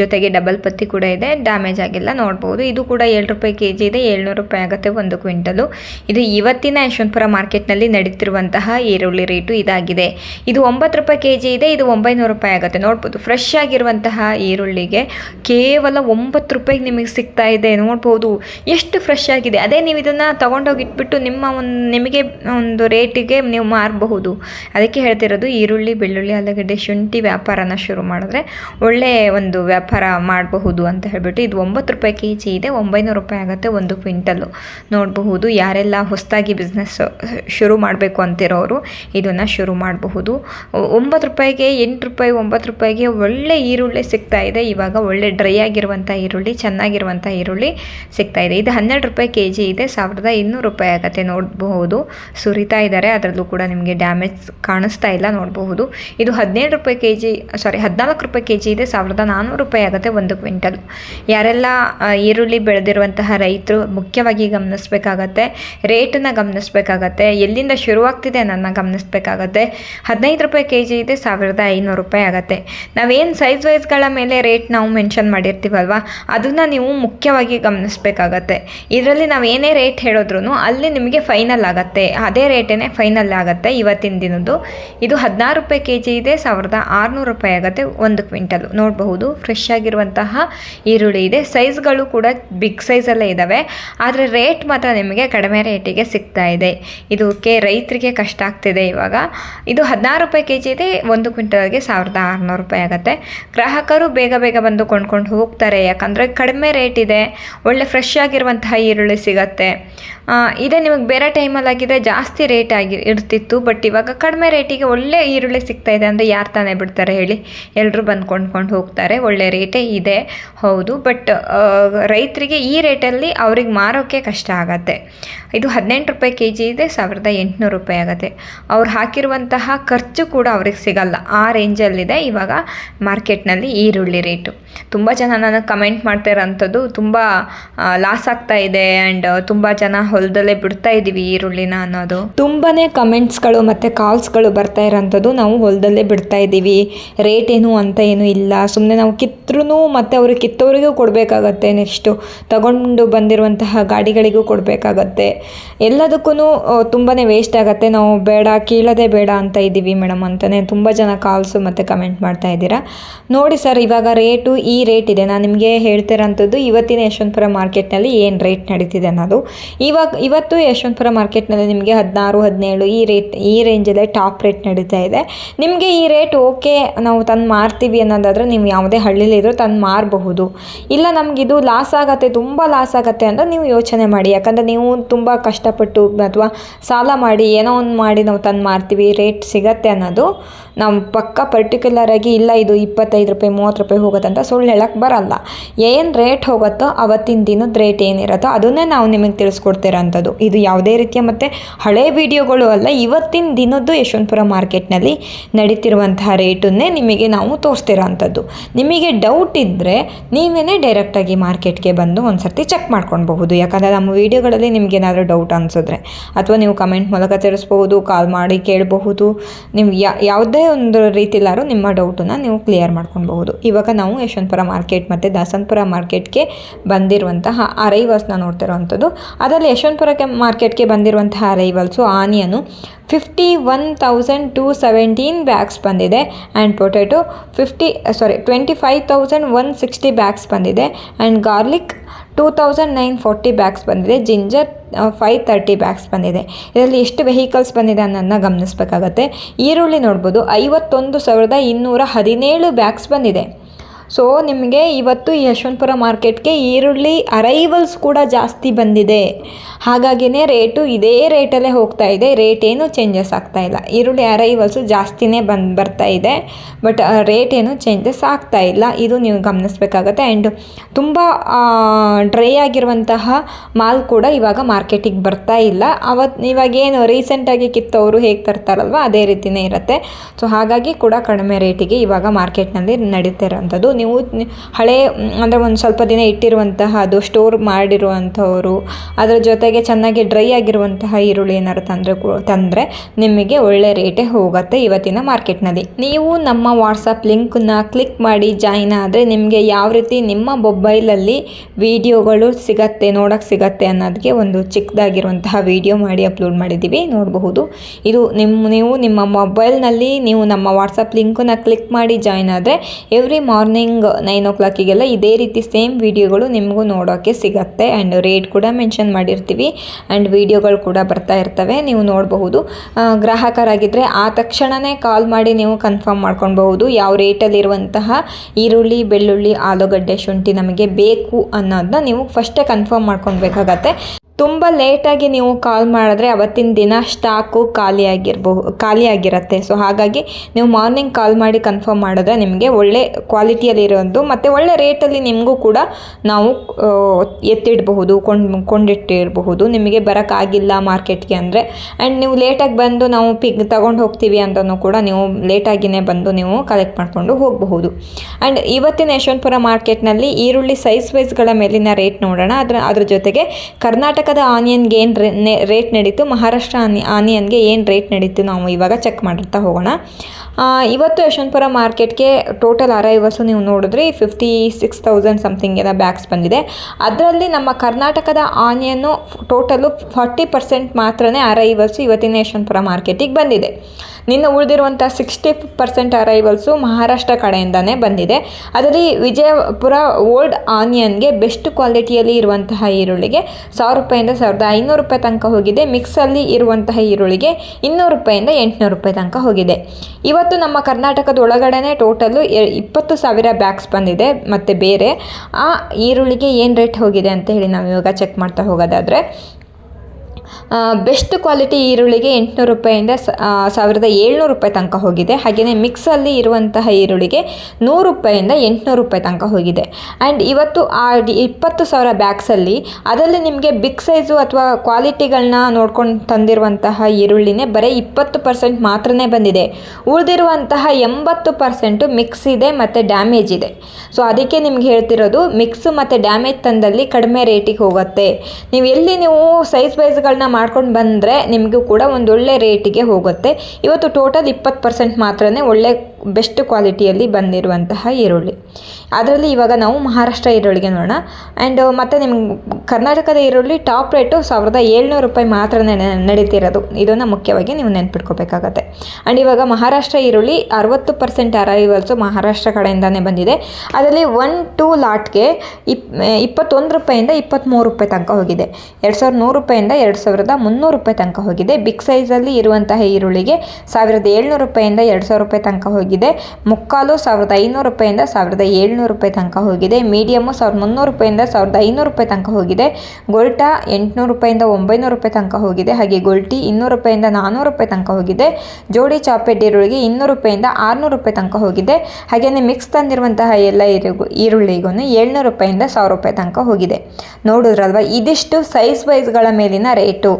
Speaker 1: ಜೊತೆಗೆ ಡಬಲ್ ಪತ್ತಿ ಕೂಡ ಇದೆ. ಡ್ಯಾಮೇಜ್ ಆಗಿಲ್ಲ. ನೋಡಬಹುದು ಇದು ಕೂಡ ಏಳು ರೂಪಾಯಿ ಕೆ ಜಿ ಇದೆ. ಏಳ್ನೂರು ರೂಪಾಯಿ ಆಗುತ್ತೆ ಒಂದು ಕ್ವಿಂಟಲು. ಇದು ಇವತ್ತಿನ ಯಶವಂತಪುರ ಮಾರ್ಕೆಟ್ನಲ್ಲಿ ನಡೀತಿರುವಂತಹ ಈರುಳ್ಳಿ ರೇಟು ಇದಾಗಿದೆ. ಇದು ಒಂಬತ್ತು ರೂಪಾಯಿ ಕೆ ಜಿ ಇದೆ. ಇದು ಒಂಬೈನೂರು ರೂಪಾಯಿ ಆಗುತ್ತೆ. ನೋಡ್ಬೋದು ಫ್ರೆಶ್ ಆಗಿರುವಂತಹ ಈರುಳ್ಳಿಗೆ ಕೇವಲ ಒಂಬತ್ತು ರೂಪಾಯಿಗೆ ನಿಮಗೆ ಸಿಗ್ತಾ ಇದೆ ನೋಡ್ಬೋದು. ಎಷ್ಟು ಫ್ರೆಶ್ ಆಗಿದೆ. ಅದೇ ನೀವು ಇದನ್ನು ತೊಗೊಂಡೋಗಿ ಇಟ್ಬಿಟ್ಟು ನಿಮ್ಮ ಒಂದು, ನಿಮಗೆ ಒಂದು ರೇಟಿಗೆ ನೀವು ಮಾರಬಹುದು. ಅದಕ್ಕೆ ಹೇಳ್ತಿರೋದು ಈರುಳ್ಳಿ, ಬೆಳ್ಳುಳ್ಳಿ, ಆಲೂಗಡ್ಡೆ, ಶುಂಠಿ ವ್ಯಾಪಾರನ ಶುರು ಮಾಡಿದ್ರೆ ಒಳ್ಳೆಯ ಒಂದು ವ್ಯಾಪಾರ ಮಾಡಬಹುದು ಅಂತ ಹೇಳ್ಬಿಟ್ಟು ಇದು ಒಂಬತ್ತು ರೂಪಾಯಿ ಕೆ ಜಿ ಇದೆ, ಒಂಬೈನೂರು ರೂಪಾಯಿ ಆಗುತ್ತೆ ಒಂದು ಕ್ವಿಂಟಲು. ನೋಡಬಹುದು ಯಾರೆಲ್ಲ ಹೊಸದಾಗಿ ಬಿಸ್ನೆಸ್ ಶುರು ಮಾಡಬೇಕು ಅಂತಿರೋರು ಇದನ್ನು ಶುರು ಮಾಡಬಹುದು. ಒಂಬತ್ತು ರೂಪಾಯಿಗೆ ಎಂಟು ರೂಪಾಯಿ, ಒಂಬತ್ತು ರೂಪಾಯಿಗೆ ಒಳ್ಳೆ ಈರುಳ್ಳಿ ಸಿಗ್ತಾ ಇದೆ. ಇವಾಗ ಒಳ್ಳೆ ಡ್ರೈ ಆಗಿರುವಂಥ ಈರುಳ್ಳಿ, ಚೆನ್ನಾಗಿರುವಂಥ ಈರುಳ್ಳಿ ಸಿಗ್ತಾ ಇದೆ. ಇದು ಹನ್ನೆರಡು ರೂಪಾಯಿ ಕೆ ಜಿ ಇದೆ, ಸಾವಿರದ ಇನ್ನೂರು ರೂಪಾಯಿ ಆಗುತ್ತೆ, ನೋಡಬಹುದು. ಸುರಿತಾ ಇದ್ದಾರೆ, ಅದರಲ್ಲೂ ಕೂಡ ನಿಮಗೆ ಡ್ಯಾಮೇಜ್ ಕಾಣಿಸ್ತಾ ಇಲ್ಲ, ನೋಡಬಹುದು. ಇದು ಹದಿನೇಳು ರೂಪಾಯಿ ಕೆ ಜಿ ಸಾರಿ ಹದಿನಾಲ್ಕು ರೂಪಾಯಿ ಕೆ ಜಿ ಇದೆ, ಸಾವಿರದ ನಾನ್ನೂರು ರೂಪಾಯಿ ಆಗುತ್ತೆ ಒಂದು ಕ್ವಿಂಟಲ್. ಯಾರೆಲ್ಲ ಈರುಳ್ಳಿ ಬೆಳೆದಿರುವಂತಹ ರೈತರು ಮುಖ್ಯವಾಗಿ ಗಮನಿಸಬೇಕಾಗತ್ತೆ, ರೇಟನ್ನು ಗಮನಿಸಬೇಕಾಗತ್ತೆ, ಎಲ್ಲಿಂದ ಶುರುವಾಗ್ತಿದೆ ಅನ್ನೋದನ್ನ ಗಮನಿಸಬೇಕಾಗತ್ತೆ. ಹದಿನೈದು ರೂಪಾಯಿ ಕೆ ಜಿ ಇದೆ, ಸಾವಿರದ ಐನೂರು ರೂಪಾಯಿ ಆಗುತ್ತೆ. ನಾವೇನು ಸೈಜ್ ವೈಸ್ಗಳ ಮೇಲೆ ರೇಟ್ ನಾವು ಮೆನ್ಷನ್ ಮಾಡಿರ್ತೀವಲ್ವ ಅದನ್ನು ನೀವು ಮುಖ್ಯವಾಗಿ ಗಮನಿಸಬೇಕಾಗತ್ತೆ. ಇದರಲ್ಲಿ ನಾವು ಏನೇ ರೇಟ್ ಹೇಳಿದ್ರು ಅಲ್ಲಿ ನಿಮಗೆ ಫೈನಲ್ ಆಗುತ್ತೆ. ಅದೇ ರೇಟೇ ಫೈನಲ್ ಆಗುತ್ತೆ ಇವತ್ತಿನ ದಿನದ್ದು. ಇದು ಹದಿನಾರು ರೂಪಾಯಿ ಕೆ ಜಿ ಇದೆ, ಸಾವಿರದ ಆರುನೂರು ರೂಪಾಯಿ ಆಗುತ್ತೆ ಒಂದು ಕ್ವಿಂಟಲ್. ನೋಡಬಹುದು ಫ್ರೆಶ್ ಆಗಿರುವಂತಹ ಈರುಳ್ಳಿ ಇದೆ. ಸೈಜ್ಗಳು ಕೂಡ ಬಿಗ್ ಸೈಜಲ್ಲೇ ಇದ್ದಾವೆ ಆದರೆ ರೇಟ್ ಮಾತ್ರ ನಿಮಗೆ ಕಡಿಮೆ ರೇಟಿಗೆ ಸಿಗ್ತಾ ಇದೆ. ಇದಕ್ಕೆ ರೈತರಿಗೆ ಕಷ್ಟ ಆಗ್ತಿದೆ ಇವಾಗ. ಇದು ಹದಿನಾರು ರೂಪಾಯಿ ಕೆ ಜಿ ಇದೆ, ಒಂದು ಕ್ವಿಂಟಲ್ಗೆ ಸಾವಿರದ ಆರುನೂರು ರೂಪಾಯಿ ಆಗುತ್ತೆ. ಗ್ರಾಹಕರು ಬೇಗ ಬೇಗ ಬಂದು ಕೊಂಡ್ಕೊಂಡು ಹೋಗ್ತಾರೆ. ಯಾಕಂದರೆ ಕಡಿಮೆ ರೇಟ್ ಇದೆ. ಒಳ್ಳೆ ಫ್ರೆಶ್ ಆಗಿರುವಂತಹ ಈರುಳ್ಳಿ ಸಿಗತ್ತೆ. ಇದೇ ನಿಮಗೆ ಬೇರೆ ಟೈಮಲ್ಲಿ ಆಗಿದ್ರೆ ಜಾಸ್ತಿ ರೇಟ್ ಆಗಿ ಇರ್ತಿತ್ತು ಬಟ್ ಇವಾಗ ಕಡಿಮೆ ರೇಟಿಗೆ ಒಳ್ಳೆ ಈರುಳ್ಳಿ ಸಿಗ್ತಾ ಇದೆ ಅಂದರೆ ಯಾರು ತಾನೇ ಬಿಡ್ತಾರೆ ಹೇಳಿ. ಎಲ್ಲರೂ ಬಂದು ಕೊಂಡ್ಕೊಂಡು ಹೋಗ್ತಾರೆ, ಒಳ್ಳೆ ರೇಟೇ ಇದೆ. ಹೌದು ಬಟ್ ರೈತರಿಗೆ ಈ ರೇಟಲ್ಲಿ ಅವ್ರಿಗೆ ಮಾರೋಕ್ಕೆ ಕಷ್ಟ ಆಗತ್ತೆ. ಇದು ಹದಿನೆಂಟು ರೂಪಾಯಿ ಕೆ ಜಿ ಇದೆ, ಸಾವಿರದ ಎಂಟುನೂರು ರೂಪಾಯಿ ಆಗುತ್ತೆ. ಅವ್ರು ಹಾಕಿರುವಂತಹ ಖರ್ಚು ಕೂಡ ಅವ್ರಿಗೆ ಸಿಗಲ್ಲ. ಆ ರೇಂಜಲ್ಲಿದೆ ಇವಾಗ ಮಾರ್ಕೆಟ್ನಲ್ಲಿ ಈರುಳ್ಳಿ ರೇಟು ತುಂಬ ಜನ ನನಗೆ ಕಮೆಂಟ್ ಮಾಡ್ತಾ ಇರೋಂಥದ್ದು ತುಂಬ ಲಾಸ್ ಆಗ್ತಾ ಇದೆ ಆ್ಯಂಡ್ ತುಂಬ ಜನ ಹೊಲದಲ್ಲೇ ಬಿಡ್ತಾ ಇದ್ದೀವಿ ಈರುಳ್ಳಿನ ಅನ್ನೋದು. ತುಂಬಾನೇ ಕಮೆಂಟ್ಸ್ಗಳು ಮತ್ತು ಕಾಲ್ಸ್ಗಳು ಬರ್ತಾ ಇರೋಂಥದ್ದು ನಾವು ಹೊಲದಲ್ಲೇ ಬಿಡ್ತಾ ಇದ್ದೀವಿ ರೇಟ್ ಏನು ಅಂತ ಏನು ಇಲ್ಲ. ಸುಮ್ಮನೆ ನಾವು ಕಿತ್ರೂ ಮತ್ತೆ ಅವ್ರಿಗೆ ಕಿತ್ತೋರಿಗೂ ಕೊಡಬೇಕಾಗತ್ತೆ ನೆಕ್ಸ್ಟು. ತಗೊಂಡು ಬಂದಿರುವಂತಹ ಗಾಡಿಗಳಿಗೂ ಕೊಡಬೇಕಾಗತ್ತೆ. ಎಲ್ಲದಕ್ಕೂ ತುಂಬಾ ವೇಸ್ಟ್ ಆಗುತ್ತೆ. ನಾವು ಬೇಡ, ಕೀಳೋದೇ ಬೇಡ ಅಂತ ಇದ್ದೀವಿ ಮೇಡಮ್ ಅಂತಲೇ ತುಂಬ ಜನ ಕಾಲ್ಸು ಮತ್ತು ಕಮೆಂಟ್ ಮಾಡ್ತಾ ಇದ್ದೀರಾ. ನೋಡಿ ಸರ್, ಇವಾಗ ರೇಟು ಈ ರೇಟ್ ಇದೆ. ನಾನು ನಿಮಗೆ ಹೇಳ್ತಿರೋಂಥದ್ದು ಇವತ್ತಿನ ಯಶವಂತಪುರ ಮಾರ್ಕೆಟ್ನಲ್ಲಿ ಏನು ರೇಟ್ ನಡೀತಿದೆ ಅನ್ನೋದು. ಇವಾಗ ಇವತ್ತು ಯಶವಂತಪುರ ಮಾರ್ಕೆಟ್ನಲ್ಲಿ ನಿಮಗೆ ಹದಿನಾರು, ಹದಿನೇಳು ಈ ರೇಟ್, ಈ ರೇಂಜಲ್ಲೇ ಟಾಪ್ ರೇಟ್ ನಡೀತಾ ಇದೆ. ನಿಮಗೆ ಈ ರೇಟ್ ಓಕೆ ನಾವು ತಂದು ಮಾರ್ತೀವಿ ಅನ್ನೋದಾದರೆ ನೀವು ಯಾವುದೇ ಹಳ್ಳಿಲಿದ್ರೂ ತಂದು ಮಾರಬಹುದು. ಇಲ್ಲ ನಮಗಿದು ಲಾಸ್ ಆಗತ್ತೆ, ತುಂಬ ಲಾಸ್ ಆಗತ್ತೆ ಅಂದರೆ ನೀವು ಯೋಚನೆ ಮಾಡಿ. ಯಾಕಂದರೆ ನೀವು ತುಂಬ ಕಷ್ಟಪಟ್ಟು ಅಥವಾ ಸಾಲ ಮಾಡಿ, ಏನೋ ಒಂದು ಮಾಡಿ ನಾವು ತಂದು ಮಾರ್ತೀವಿ, ರೇಟ್ ಸಿಗತ್ತೆ ಅನ್ನೋದು ನಾವು ಪಕ್ಕ ಪರ್ಟಿಕ್ಯುಲರ್ ಆಗಿ ಇಲ್ಲ, ಇದು ಇಪ್ಪತ್ತೈದು ರೂಪಾಯಿ, ಮೂವತ್ತು ರೂಪಾಯಿ ಹೋಗುತ್ತೆ ಅಂತ ಸುಳ್ಳು ಹೇಳಕ್ಕೆ ಬರಲ್ಲ. ಏನು ರೇಟ್ ಹೋಗುತ್ತೋ ಅವತ್ತಿನ ದಿನದ ರೇಟ್ ಏನಿರುತ್ತೋ ಅದನ್ನೇ ನಾವು ನಿಮಗೆ ತಿಳಿಸ್ಕೊಡ್ತಿರೋಂಥದ್ದು ಇದು ಯಾವುದೇ ರೀತಿಯ ಮತ್ತು ಹಳೆ ವಿಡಿಯೋಗಳು ಅಲ್ಲ, ಇವತ್ತಿನ ದಿನದ್ದು ಯಶವಂತಪುರ ಮಾರ್ಕೆಟ್ನಲ್ಲಿ ನಡೀತಿರುವಂತಹ ರೇಟನ್ನೇ ನಿಮಗೆ ನಾವು ತೋರಿಸ್ತಿರೋ ಅಂಥದ್ದು ನಿಮಗೆ ಡೌಟ್ ಇದ್ದರೆ ನೀವೇ ಡೈರೆಕ್ಟಾಗಿ ಮಾರ್ಕೆಟ್ಗೆ ಬಂದು ಒಂದು ಸರ್ತಿ ಚೆಕ್ ಮಾಡ್ಕೊಳ್ಬಹುದು. ಯಾಕಂದರೆ ನಮ್ಮ ವಿಡಿಯೋಗಳಲ್ಲಿ ನಿಮ್ಗೆ ಏನಾದರೂ ಡೌಟ್ ಅನಿಸಿದ್ರೆ ಅಥವಾ ನೀವು ಕಮೆಂಟ್ ಮೂಲಕ ತಿಳಿಸ್ಬಹುದು ಕಾಲ್ ಮಾಡಿ ಕೇಳಬಹುದು ನಿಮ್ಮ ಯಾವುದೇ ಒಂದು ರೀತಿಲಾರು ನಿಮ್ಮ ಡೌಟನ್ನು ನೀವು ಕ್ಲಿಯರ್ ಮಾಡ್ಕೊಳ್ಬಹುದು. ಇವಾಗ ನಾವು ಯಶವಂತಪುರ ಮಾರ್ಕೆಟ್ ಮತ್ತು ದಾಸನಪುರ ಮಾರ್ಕೆಟ್ಗೆ ಬಂದಿರುವಂತಹ ಅರೈವರ್ಸ್ನ ನೋಡ್ತಿರೋವಂಥದ್ದು. ಅದರಲ್ಲಿ ಯಶವಂತಪುರಕ್ಕೆ ಮಾರ್ಕೆಟ್ಗೆ ಬಂದಿರುವಂತಹ arrivals onion fifty one thousand two seventeen bags ಬಂದಿದೆ and potato fifty sorry twenty five thousand one sixty bags ಬಂದಿದೆ and garlic two thousand nine forty bags ಬಂದಿದೆ ಜಿಂಜರ್ ಫೈವ್ ತರ್ಟಿ ಬ್ಯಾಗ್ಸ್ ಬಂದಿದೆ. ಇದರಲ್ಲಿ ಎಷ್ಟು ವೆಹಿಕಲ್ಸ್ ಬಂದಿದೆ ಅನ್ನೋದನ್ನ ಗಮನಿಸಬೇಕಾಗತ್ತೆ. ಈರುಳ್ಳಿ ನೋಡ್ಬೋದು, ಐವತ್ತೊಂದು ಸಾವಿರದ ಇನ್ನೂರ ಹದಿನೇಳು ಬ್ಯಾಗ್ಸ್ ಬಂದಿದೆ. ಸೊ ನಿಮಗೆ ಇವತ್ತು ಯಶವಂತಪುರ ಮಾರ್ಕೆಟ್ಗೆ ಈರುಳ್ಳಿ ಅರೈವಲ್ಸ್ ಕೂಡ ಜಾಸ್ತಿ ಬಂದಿದೆ. ಹಾಗಾಗಿನೇ ರೇಟು ಇದೇ ರೇಟಲ್ಲೇ ಹೋಗ್ತಾ ಇದೆ. ರೇಟ್ ಏನು ಚೇಂಜಸ್ ಆಗ್ತಾ ಇಲ್ಲ. ಈರುಳ್ಳಿ ಅರೈವಲ್ಸು ಜಾಸ್ತಿನೇ ಬಂದು ಬರ್ತಾ ಇದೆ. ಬಟ್ ರೇಟ್ ಏನು ಚೇಂಜಸ್ ಆಗ್ತಾ ಇಲ್ಲ. ಇದು ನೀವು ಗಮನಿಸಬೇಕಾಗತ್ತೆ. ಆ್ಯಂಡ್ ತುಂಬ ಡ್ರೈ ಆಗಿರುವಂತಹ ಮಾಲ್ ಕೂಡ ಇವಾಗ ಮಾರ್ಕೆಟಿಗೆ ಬರ್ತಾ ಇಲ್ಲ. ಅವತ್ತು ಇವಾಗೇನು ರೀಸೆಂಟಾಗಿ ಕಿತ್ತವರು ಹೇಗೆ ತರ್ತಾರಲ್ವ, ಅದೇ ರೀತಿಯೇ ಇರುತ್ತೆ. ಸೊ ಹಾಗಾಗಿ ಕೂಡ ಕಡಿಮೆ ರೇಟಿಗೆ ಇವಾಗ ಮಾರ್ಕೆಟ್ನಲ್ಲಿ ನಡೀತಾ ಇರೋವಂಥದ್ದು. ನೀವು ಹಳೆ, ಅಂದರೆ ಒಂದು ಸ್ವಲ್ಪ ದಿನ ಇಟ್ಟಿರುವಂತಹ, ಅದು ಸ್ಟೋರ್ ಮಾಡಿರುವಂಥವರು, ಅದರ ಜೊತೆಗೆ ಚೆನ್ನಾಗಿ ಡ್ರೈ ಆಗಿರುವಂತಹ ಈರುಳ್ಳಿ ಏನಾದ್ರು ತಂದರೆ ತಂದರೆ ನಿಮಗೆ ಒಳ್ಳೆ ರೇಟೇ ಹೋಗುತ್ತೆ ಇವತ್ತಿನ ಮಾರ್ಕೆಟ್ನಲ್ಲಿ. ನೀವು ನಮ್ಮ ವಾಟ್ಸಪ್ ಲಿಂಕನ್ನ ಕ್ಲಿಕ್ ಮಾಡಿ ಜಾಯಿನ್ ಆದರೆ ನಿಮಗೆ ಯಾವ ರೀತಿ ನಿಮ್ಮ ಮೊಬೈಲಲ್ಲಿ ವಿಡಿಯೋಗಳು ಸಿಗತ್ತೆ ನೋಡೋಕ್ಕೆ ಸಿಗತ್ತೆ ಅನ್ನೋದಕ್ಕೆ ಒಂದು ಚಿಕ್ಕದಾಗಿರುವಂತಹ ವಿಡಿಯೋ ಮಾಡಿ ಅಪ್ಲೋಡ್ ಮಾಡಿದ್ದೀವಿ, ನೋಡಬಹುದು. ಇದು ನಿಮ್ಮ ನೀವು ನಿಮ್ಮ ಮೊಬೈಲ್ನಲ್ಲಿ ನೀವು ನಮ್ಮ ವಾಟ್ಸಪ್ ಲಿಂಕನ್ನು ಕ್ಲಿಕ್ ಮಾಡಿ ಜಾಯಿನ್ ಆದರೆ ಎವ್ರಿ ಮಾರ್ನಿಂಗ್ ನೈನ್ ಓ ಕ್ಲಾಕಿಗೆಲ್ಲ ಇದೇ ರೀತಿ ಸೇಮ್ ವಿಡಿಯೋಗಳು ನಿಮಗೂ ನೋಡೋಕ್ಕೆ ಸಿಗತ್ತೆ. ಆ್ಯಂಡ್ ರೇಟ್ ಕೂಡ ಮೆನ್ಷನ್ ಮಾಡಿರ್ತೀವಿ. ಆ್ಯಂಡ್ ವಿಡಿಯೋಗಳು ಕೂಡ ಬರ್ತಾ ಇರ್ತವೆ. ನೀವು ನೋಡಬಹುದು. ಗ್ರಾಹಕರಾಗಿದ್ದರೆ ಆ ತಕ್ಷಣವೇ ಕಾಲ್ ಮಾಡಿ ನೀವು ಕನ್ಫರ್ಮ್ ಮಾಡ್ಕೊಳ್ಬಹುದು. ಯಾವ ರೇಟಲ್ಲಿರುವಂತಹ ಈರುಳ್ಳಿ, ಬೆಳ್ಳುಳ್ಳಿ, ಆಲೂಗಡ್ಡೆ ಶುಂಠಿ ನಮಗೆ ಬೇಕು ಅನ್ನೋದನ್ನ ನೀವು ಫಸ್ಟೇ ಕನ್ಫರ್ಮ್ ಮಾಡ್ಕೊಳ್ಬೇಕಾಗತ್ತೆ. ತುಂಬ ಲೇಟಾಗಿ ನೀವು ಕಾಲ್ ಮಾಡಿದ್ರೆ ಅವತ್ತಿನ ದಿನ ಸ್ಟಾಕು ಖಾಲಿಯಾಗಿರಬಹುದು ಖಾಲಿಯಾಗಿರುತ್ತೆ. ಸೊ ಹಾಗಾಗಿ ನೀವು ಮಾರ್ನಿಂಗ್ ಕಾಲ್ ಮಾಡಿ ಕನ್ಫರ್ಮ್ ಮಾಡಿದ್ರೆ ನಿಮಗೆ ಒಳ್ಳೆ ಕ್ವಾಲಿಟಿಯಲ್ಲಿರೋದು ಮತ್ತು ಒಳ್ಳೆ ರೇಟಲ್ಲಿ ನಿಮಗೂ ಕೂಡ ನಾವು ಎತ್ತಿಡಬಹುದು, ಕೊಂಡು, ಕೊಂಡಿಟ್ಟಿರಬಹುದು. ನಿಮಗೆ ಬರೋಕ್ಕಾಗಿಲ್ಲ ಮಾರ್ಕೆಟ್ಗೆ ಅಂದರೆ. ಆ್ಯಂಡ್ ನೀವು ಲೇಟಾಗಿ ಬಂದು ನಾವು ಪಿಗ್ ತಗೊಂಡು ಹೋಗ್ತೀವಿ ಅಂತಲೂ ಕೂಡ ನೀವು ಲೇಟಾಗಿಯೇ ಬಂದು ನೀವು ಕಲೆಕ್ಟ್ ಮಾಡಿಕೊಂಡು ಹೋಗಬಹುದು. ಆ್ಯಂಡ್ ಇವತ್ತಿನ ಯಶವಂತಪುರ ಮಾರ್ಕೆಟ್ನಲ್ಲಿ ಈರುಳ್ಳಿ ಸೈಜ್ ವೈಸ್ಗಳ ಮೇಲಿನ ರೇಟ್ ನೋಡೋಣ. ಅದರ, ಅದ್ರ ಜೊತೆಗೆ ಕರ್ನಾಟಕದ ಆನಿಯನ್ಗೆ ಏನು ರೇಟ್ ನಡೀತು? ಮಹಾರಾಷ್ಟ್ರ ಆನಿ ಆನಿಯನ್ಗೆ ಏನು ರೇಟ್ ನಡೀತು? ನಾವು ಇವಾಗ ಚೆಕ್ ಮಾಡಿರ್ತಾ ಹೋಗೋಣ. ಇವತ್ತು ಯಶವಂತಪುರ ಮಾರ್ಕೆಟ್ಗೆ ಟೋಟಲ್ ಅರೈವಲ್ಸು ನೀವು ನೋಡಿದ್ರೆ ಫಿಫ್ಟಿ ಸಿಕ್ಸ್ ತೌಸಂಡ್ ಸಮಥಿಂಗ್ ಎಲ್ಲ ಬ್ಯಾಗ್ಸ್ ಬಂದಿದೆ. ಅದರಲ್ಲಿ ನಮ್ಮ ಕರ್ನಾಟಕದ ಆನಿಯನ್ನು ಟೋಟಲು ಫಾರ್ಟಿ ಪರ್ಸೆಂಟ್ ಮಾತ್ರ ಅರೈವಲ್ಸು ಇವತ್ತಿನ ಯಶವಂತಪುರ ಮಾರ್ಕೆಟಿಗೆ ಬಂದಿದೆ. ನಿನ್ನ ಉಳಿದಿರುವಂಥ ಸಿಕ್ಸ್ಟಿ ಪರ್ಸೆಂಟ್ ಅರೈವಲ್ಸು ಮಹಾರಾಷ್ಟ್ರ ಕಡೆಯಿಂದನೇ ಬಂದಿದೆ. ಅದರಲ್ಲಿ ವಿಜಯಪುರ ಓಲ್ಡ್ ಆನಿಯನ್ಗೆ ಬೆಸ್ಟ್ ಕ್ವಾಲಿಟಿಯಲ್ಲಿ ಇರುವಂತಹ ಈರುಳ್ಳಿಗೆ ಸಾವಿರ ರೂಪಾಯಿಂದ ಸಾವಿರದ ಐನೂರು ರೂಪಾಯಿ ತನಕ ಹೋಗಿದೆ. ಮಿಕ್ಸಲ್ಲಿ ಇರುವಂತಹ ಈರುಳ್ಳಿಗೆ ಇನ್ನೂರು ರೂಪಾಯಿಂದ ಎಂಟುನೂರು ರೂಪಾಯಿ ತನಕ ಹೋಗಿದೆ. ಇವತ್ತು ನಮ್ಮ ಕರ್ನಾಟಕದ ಒಳಗಡೆ ಟೋಟಲ್ಲು ಇಪ್ಪತ್ತು ಸಾವಿರ ಬ್ಯಾಗ್ಸ್ ಬಂದಿದೆ, ಮತ್ತು ಬೇರೆ. ಆ ಈರುಳ್ಳಿಗೆ ಏನು ರೇಟ್ ಹೋಗಿದೆ ಅಂತ ಹೇಳಿ ನಾವು ಇವಾಗ ಚೆಕ್ ಮಾಡ್ತಾ ಹೋಗೋದಾದರೆ ಬೆಸ್ಟ್ ಕ್ವಾಲಿಟಿ ಈರುಳ್ಳಿಗೆ ಎಂಟುನೂರು ರೂಪಾಯಿಂದ ಸಾವಿರದ ಏಳ್ನೂರು ರೂಪಾಯಿ ತನಕ ಹೋಗಿದೆ. ಹಾಗೆಯೇ ಮಿಕ್ಸಲ್ಲಿ ಇರುವಂತಹ ಈರುಳ್ಳಿಗೆ ನೂರು ರೂಪಾಯಿಂದ ಎಂಟುನೂರು ರೂಪಾಯಿ ತನಕ ಹೋಗಿದೆ. ಆ್ಯಂಡ್ ಇವತ್ತು ಆ ಇಪ್ಪತ್ತು ಸಾವಿರ ಬ್ಯಾಗ್ಸಲ್ಲಿ ಅದರಲ್ಲಿ ನಿಮಗೆ ಬಿಗ್ ಸೈಜು ಅಥವಾ ಕ್ವಾಲಿಟಿಗಳನ್ನ ನೋಡ್ಕೊಂಡು ತಂದಿರುವಂತಹ ಈರುಳ್ಳಿನೇ ಬರೀ ಇಪ್ಪತ್ತು ಪರ್ಸೆಂಟ್ ಮಾತ್ರನೇ ಬಂದಿದೆ. ಉಳಿದಿರುವಂತಹ ಎಂಬತ್ತು ಪರ್ಸೆಂಟು ಮಿಕ್ಸ್ ಇದೆ ಮತ್ತು ಡ್ಯಾಮೇಜ್ ಇದೆ. ಸೊ ಅದಕ್ಕೆ ನಿಮ್ಗೆ ಹೇಳ್ತಿರೋದು ಮಿಕ್ಸು ಮತ್ತು ಡ್ಯಾಮೇಜ್ ತಂದಲ್ಲಿ ಕಡಿಮೆ ರೇಟಿಗೆ ಹೋಗುತ್ತೆ. ನೀವು ಎಲ್ಲಿ ನೀವು ಸೈಜ್ ವೈಸ್ಗಳನ್ನ ಮಾಡ್ಕೊಂಡು ಬಂದರೆ ನಿಮಗೂ ಕೂಡ ಒಂದು ಒಳ್ಳೆ ರೇಟಿಗೆ ಹೋಗುತ್ತೆ. ಇವತ್ತು ಟೋಟಲ್ ಇಪ್ಪತ್ತು ಪರ್ಸೆಂಟ್ ಮಾತ್ರನೇ ಒಳ್ಳೆ ಬೆಸ್ಟ್ ಕ್ವಾಲಿಟಿಯಲ್ಲಿ ಬಂದಿರುವಂತಹ ಈರುಳ್ಳಿ. ಅದರಲ್ಲಿ ಇವಾಗ ನಾವು ಮಹಾರಾಷ್ಟ್ರ ಈರುಳ್ಳಿಗೆ ನೋಡೋಣ. ಆ್ಯಂಡ್ ಮತ್ತು ನಿಮ್ಗೆ ಕರ್ನಾಟಕದ ಈರುಳ್ಳಿ ಟಾಪ್ ರೇಟು ಸಾವಿರದ ಏಳ್ನೂರು ರೂಪಾಯಿ ಮಾತ್ರ ನಡೀತಿರೋದು. ಇದನ್ನು ಮುಖ್ಯವಾಗಿ ನೀವು ನೆನ್ಪಿಟ್ಕೋಬೇಕಾಗತ್ತೆ. ಆ್ಯಂಡ್ ಇವಾಗ ಮಹಾರಾಷ್ಟ್ರ ಈರುಳ್ಳಿ ಅರವತ್ತು ಪರ್ಸೆಂಟ್ ಅರೈವಲ್ಸು ಮಹಾರಾಷ್ಟ್ರ ಕಡೆಯಿಂದನೇ ಬಂದಿದೆ. ಅದರಲ್ಲಿ ಒನ್ ಟೂ ಲಾಟ್ಗೆ ಇಪ್ ಇಪ್ಪತ್ತೊಂದು ರೂಪಾಯಿಂದ ಇಪ್ಪತ್ತ್ಮೂರು ರೂಪಾಯಿ ತನಕ ಹೋಗಿದೆ. ಎರಡು ಸಾವಿರದ ನೂರು ರೂಪಾಯಿಂದ ಎರಡು ಸಾವಿರದ ಮುನ್ನೂರು ರೂಪಾಯಿ ತನಕ ಹೋಗಿದೆ. ಬಿಗ್ ಸೈಜಲ್ಲಿ ಇರುವಂತಹ ಈರುಳ್ಳಿಗೆ ಸಾವಿರದ ಏಳ್ನೂರು ರೂಪಾಯಿಂದ ಎರಡು ಸಾವಿರ ರೂಪಾಯಿ ತನಕ ಹೋಗಿದೆ. ಮುಕ್ಕಾಲು ಸಾವಿರದ ಐನೂರು ರೂಪಾಯಿಂದ ಸಾವಿರದ ಏಳ್ನೂರು ರೂಪಾಯಿ ತನಕ ಹೋಗಿದೆ. ಮೀಡಿಯಮ್ಮು ಸಾವಿರದ ಮುನ್ನೂರು ರೂಪಾಯಿಂದ ಸಾವಿರದ ಐನೂರು ರೂಪಾಯಿ ತನಕ ಹೋಗಿದೆ. ಗೊಲ್ಟಾ ಎಂಟುನೂರು ರೂಪಾಯಿಂದ ಒಂಬೈನೂರು ರೂಪಾಯಿ ತನಕ ಹೋಗಿದೆ. ಹಾಗೆ ಗೊಲ್ಟಿ ಇನ್ನೂರು ರೂಪಾಯಿಂದ ನಾನ್ನೂರು ರೂಪಾಯಿ ತನಕ ಹೋಗಿದೆ. ಜೋಡಿ ಚಾಪೆಡ್ಡಿ ಈರುಳ್ಳಿಗೆ ಇನ್ನೂರು ರೂಪಾಯಿಂದ ಆರುನೂರು ರೂಪಾಯಿ ತನಕ ಹೋಗಿದೆ. ಹಾಗೆಯೇ ಮಿಕ್ಸ್ ತಂದಿರುವಂತಹ ಎಲ್ಲ ಈರುಗು ಈರುಳ್ಳಿಗೂ ಏಳ್ನೂರು ರೂಪಾಯಿಂದ ಸಾವಿರ ರೂಪಾಯಿ ತನಕ ಹೋಗಿದೆ. ನೋಡಿದ್ರಲ್ವಾ? ಇದಿಷ್ಟು ಸೈಜ್ ವೈಸ್ಗಳ ಮೇಲಿನ ರೇಟು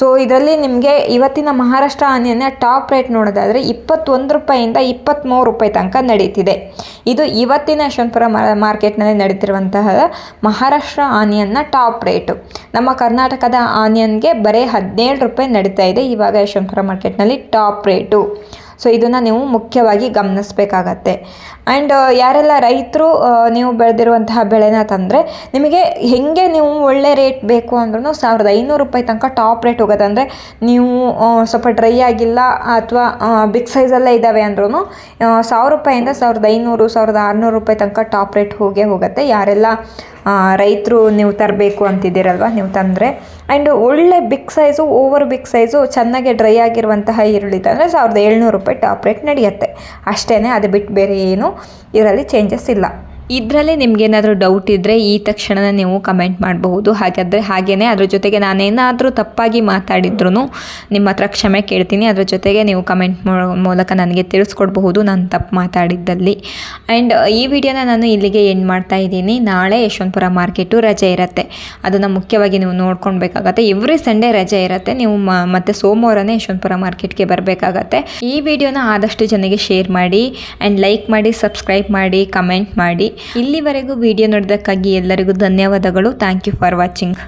Speaker 1: ಸೊ ಇದರಲ್ಲಿ ನಿಮಗೆ ಇವತ್ತಿನ ಮಹಾರಾಷ್ಟ್ರ ಆನಿಯನ್ನ ಟಾಪ್ ರೇಟ್ ನೋಡೋದಾದರೆ ಇಪ್ಪತ್ತೊಂದು ರೂಪಾಯಿಂದ ಇಪ್ಪತ್ತ್ಮೂರು ರೂಪಾಯಿ ತನಕ ನಡೀತಿದೆ. ಇದು ಇವತ್ತಿನ ಯಶವಂತಪುರ ಮಾರ್ಕೆಟ್ನಲ್ಲಿ ನಡೀತಿರುವಂತಹ ಮಹಾರಾಷ್ಟ್ರ ಆನಿಯನ್ನ ಟಾಪ್ ರೇಟು. ನಮ್ಮ ಕರ್ನಾಟಕದ ಆನಿಯನ್ಗೆ ಬರೀ ಹದಿನೇಳು ರೂಪಾಯಿ ನಡೀತಾ ಇದೆ. ಇವಾಗ ಯಶವಂತಪುರ ಮಾರ್ಕೆಟ್ನಲ್ಲಿ ಟಾಪ್ ರೇಟು. ಸೊ ಇದನ್ನು ನೀವು ಮುಖ್ಯವಾಗಿ ಗಮನಿಸಬೇಕಾಗತ್ತೆ. ಆ್ಯಂಡ್ ಯಾರೆಲ್ಲ ರೈತರು ನೀವು ಬೆಳೆದಿರುವಂತಹ ಬೆಳೆನ ತಂದರೆ, ನಿಮಗೆ ಹೇಗೆ ನೀವು ಒಳ್ಳೆ ರೇಟ್ ಬೇಕು ಅಂದ್ರೂ ಸಾವಿರದ ಐನೂರು ರೂಪಾಯಿ ತನಕ ಟಾಪ್ ರೇಟ್ ಹೋಗೋದು ಅಂದರೆ ನೀವು ಸ್ವಲ್ಪ ಡ್ರೈ ಆಗಿಲ್ಲ ಅಥವಾ ಬಿಗ್ ಸೈಜಲ್ಲೇ ಇದ್ದಾವೆ ಅಂದ್ರೂ ಸಾವಿರ ರೂಪಾಯಿಂದ ಸಾವಿರದ ಐನೂರು, ಸಾವಿರದ ಆರುನೂರು ರೂಪಾಯಿ ತನಕ ಟಾಪ್ ರೇಟ್ ಹೋಗೇ ಹೋಗುತ್ತೆ. ಯಾರೆಲ್ಲ ರೈತರು ನೀವು ತರಬೇಕು ಅಂತಿದ್ದೀರಲ್ವ? ನೀವು ತಂದರೆ. ಆ್ಯಂಡ್ ಒಳ್ಳೆ big size over big size ಚೆನ್ನಾಗಿ ಡ್ರೈ ಆಗಿರುವಂತಹ ಈರುಳ್ಳಿ ತಂದರೆ ಸಾವಿರದ ಏಳ್ನೂರು ರೂಪಾಯಿ ಟಾಪ್ ರೇಟ್ ನಡೆಯುತ್ತೆ. ಅಷ್ಟೇ ಅದು ಬಿಟ್ಟು ಬೇರೆ ಏನು ಇದರಲ್ಲಿ ಚೇಂಜಸ್ ಇಲ್ಲ. ಇದರಲ್ಲಿ ನಿಮ್ಗೇನಾದರೂ ಡೌಟ್ ಇದ್ದರೆ ಈ ತಕ್ಷಣ ನೀವು ಕಮೆಂಟ್ ಮಾಡಬಹುದು. ಹಾಗಾದರೆ ಹಾಗೇ ಅದ್ರ ಜೊತೆಗೆ ನಾನೇನಾದರೂ ತಪ್ಪಾಗಿ ಮಾತಾಡಿದ್ರು ನಿಮ್ಮ ಹತ್ರ ಕ್ಷಮೆ ಕೇಳ್ತೀನಿ. ಅದ್ರ ಜೊತೆಗೆ ನೀವು ಕಮೆಂಟ್ ಮೂಲಕ ನನಗೆ ತಿಳಿಸ್ಕೊಡ್ಬಹುದು ನಾನು ತಪ್ಪು ಮಾತಾಡಿದ್ದಲ್ಲಿ. ಆ್ಯಂಡ್ ಈ ವಿಡಿಯೋನ ನಾನು ಇಲ್ಲಿಗೆ ಎಂಡ್ ಮಾಡ್ತಾ ಇದ್ದೀನಿ. ನಾಳೆ ಯಶವಂತಪುರ ಮಾರ್ಕೆಟು ರಜೆ ಇರುತ್ತೆ. ಅದನ್ನು ಮುಖ್ಯವಾಗಿ ನೀವು ನೋಡ್ಕೊಳ್ಬೇಕಾಗತ್ತೆ ಎವ್ರಿ ಸಂಡೇ ರಜೆ ಇರುತ್ತೆ. ನೀವು ಮತ್ತೆ ಸೋಮವಾರನೇ ಯಶವಂತಪುರ ಮಾರ್ಕೆಟ್ಗೆ ಬರಬೇಕಾಗತ್ತೆ. ಈ ವಿಡಿಯೋನ ಆದಷ್ಟು ಜನಗೆ ಶೇರ್ ಮಾಡಿ ಆ್ಯಂಡ್ ಲೈಕ್ ಮಾಡಿ ಸಬ್ಸ್ಕ್ರೈಬ್ ಮಾಡಿ ಕಮೆಂಟ್ ಮಾಡಿ. ಇಲ್ಲಿವರೆಗೂ ವಿಡಿಯೋ ನೋಡೋದಕ್ಕಾಗಿ ಎಲ್ಲರಿಗೂ ಧನ್ಯವಾದಗಳು. Thank you for watching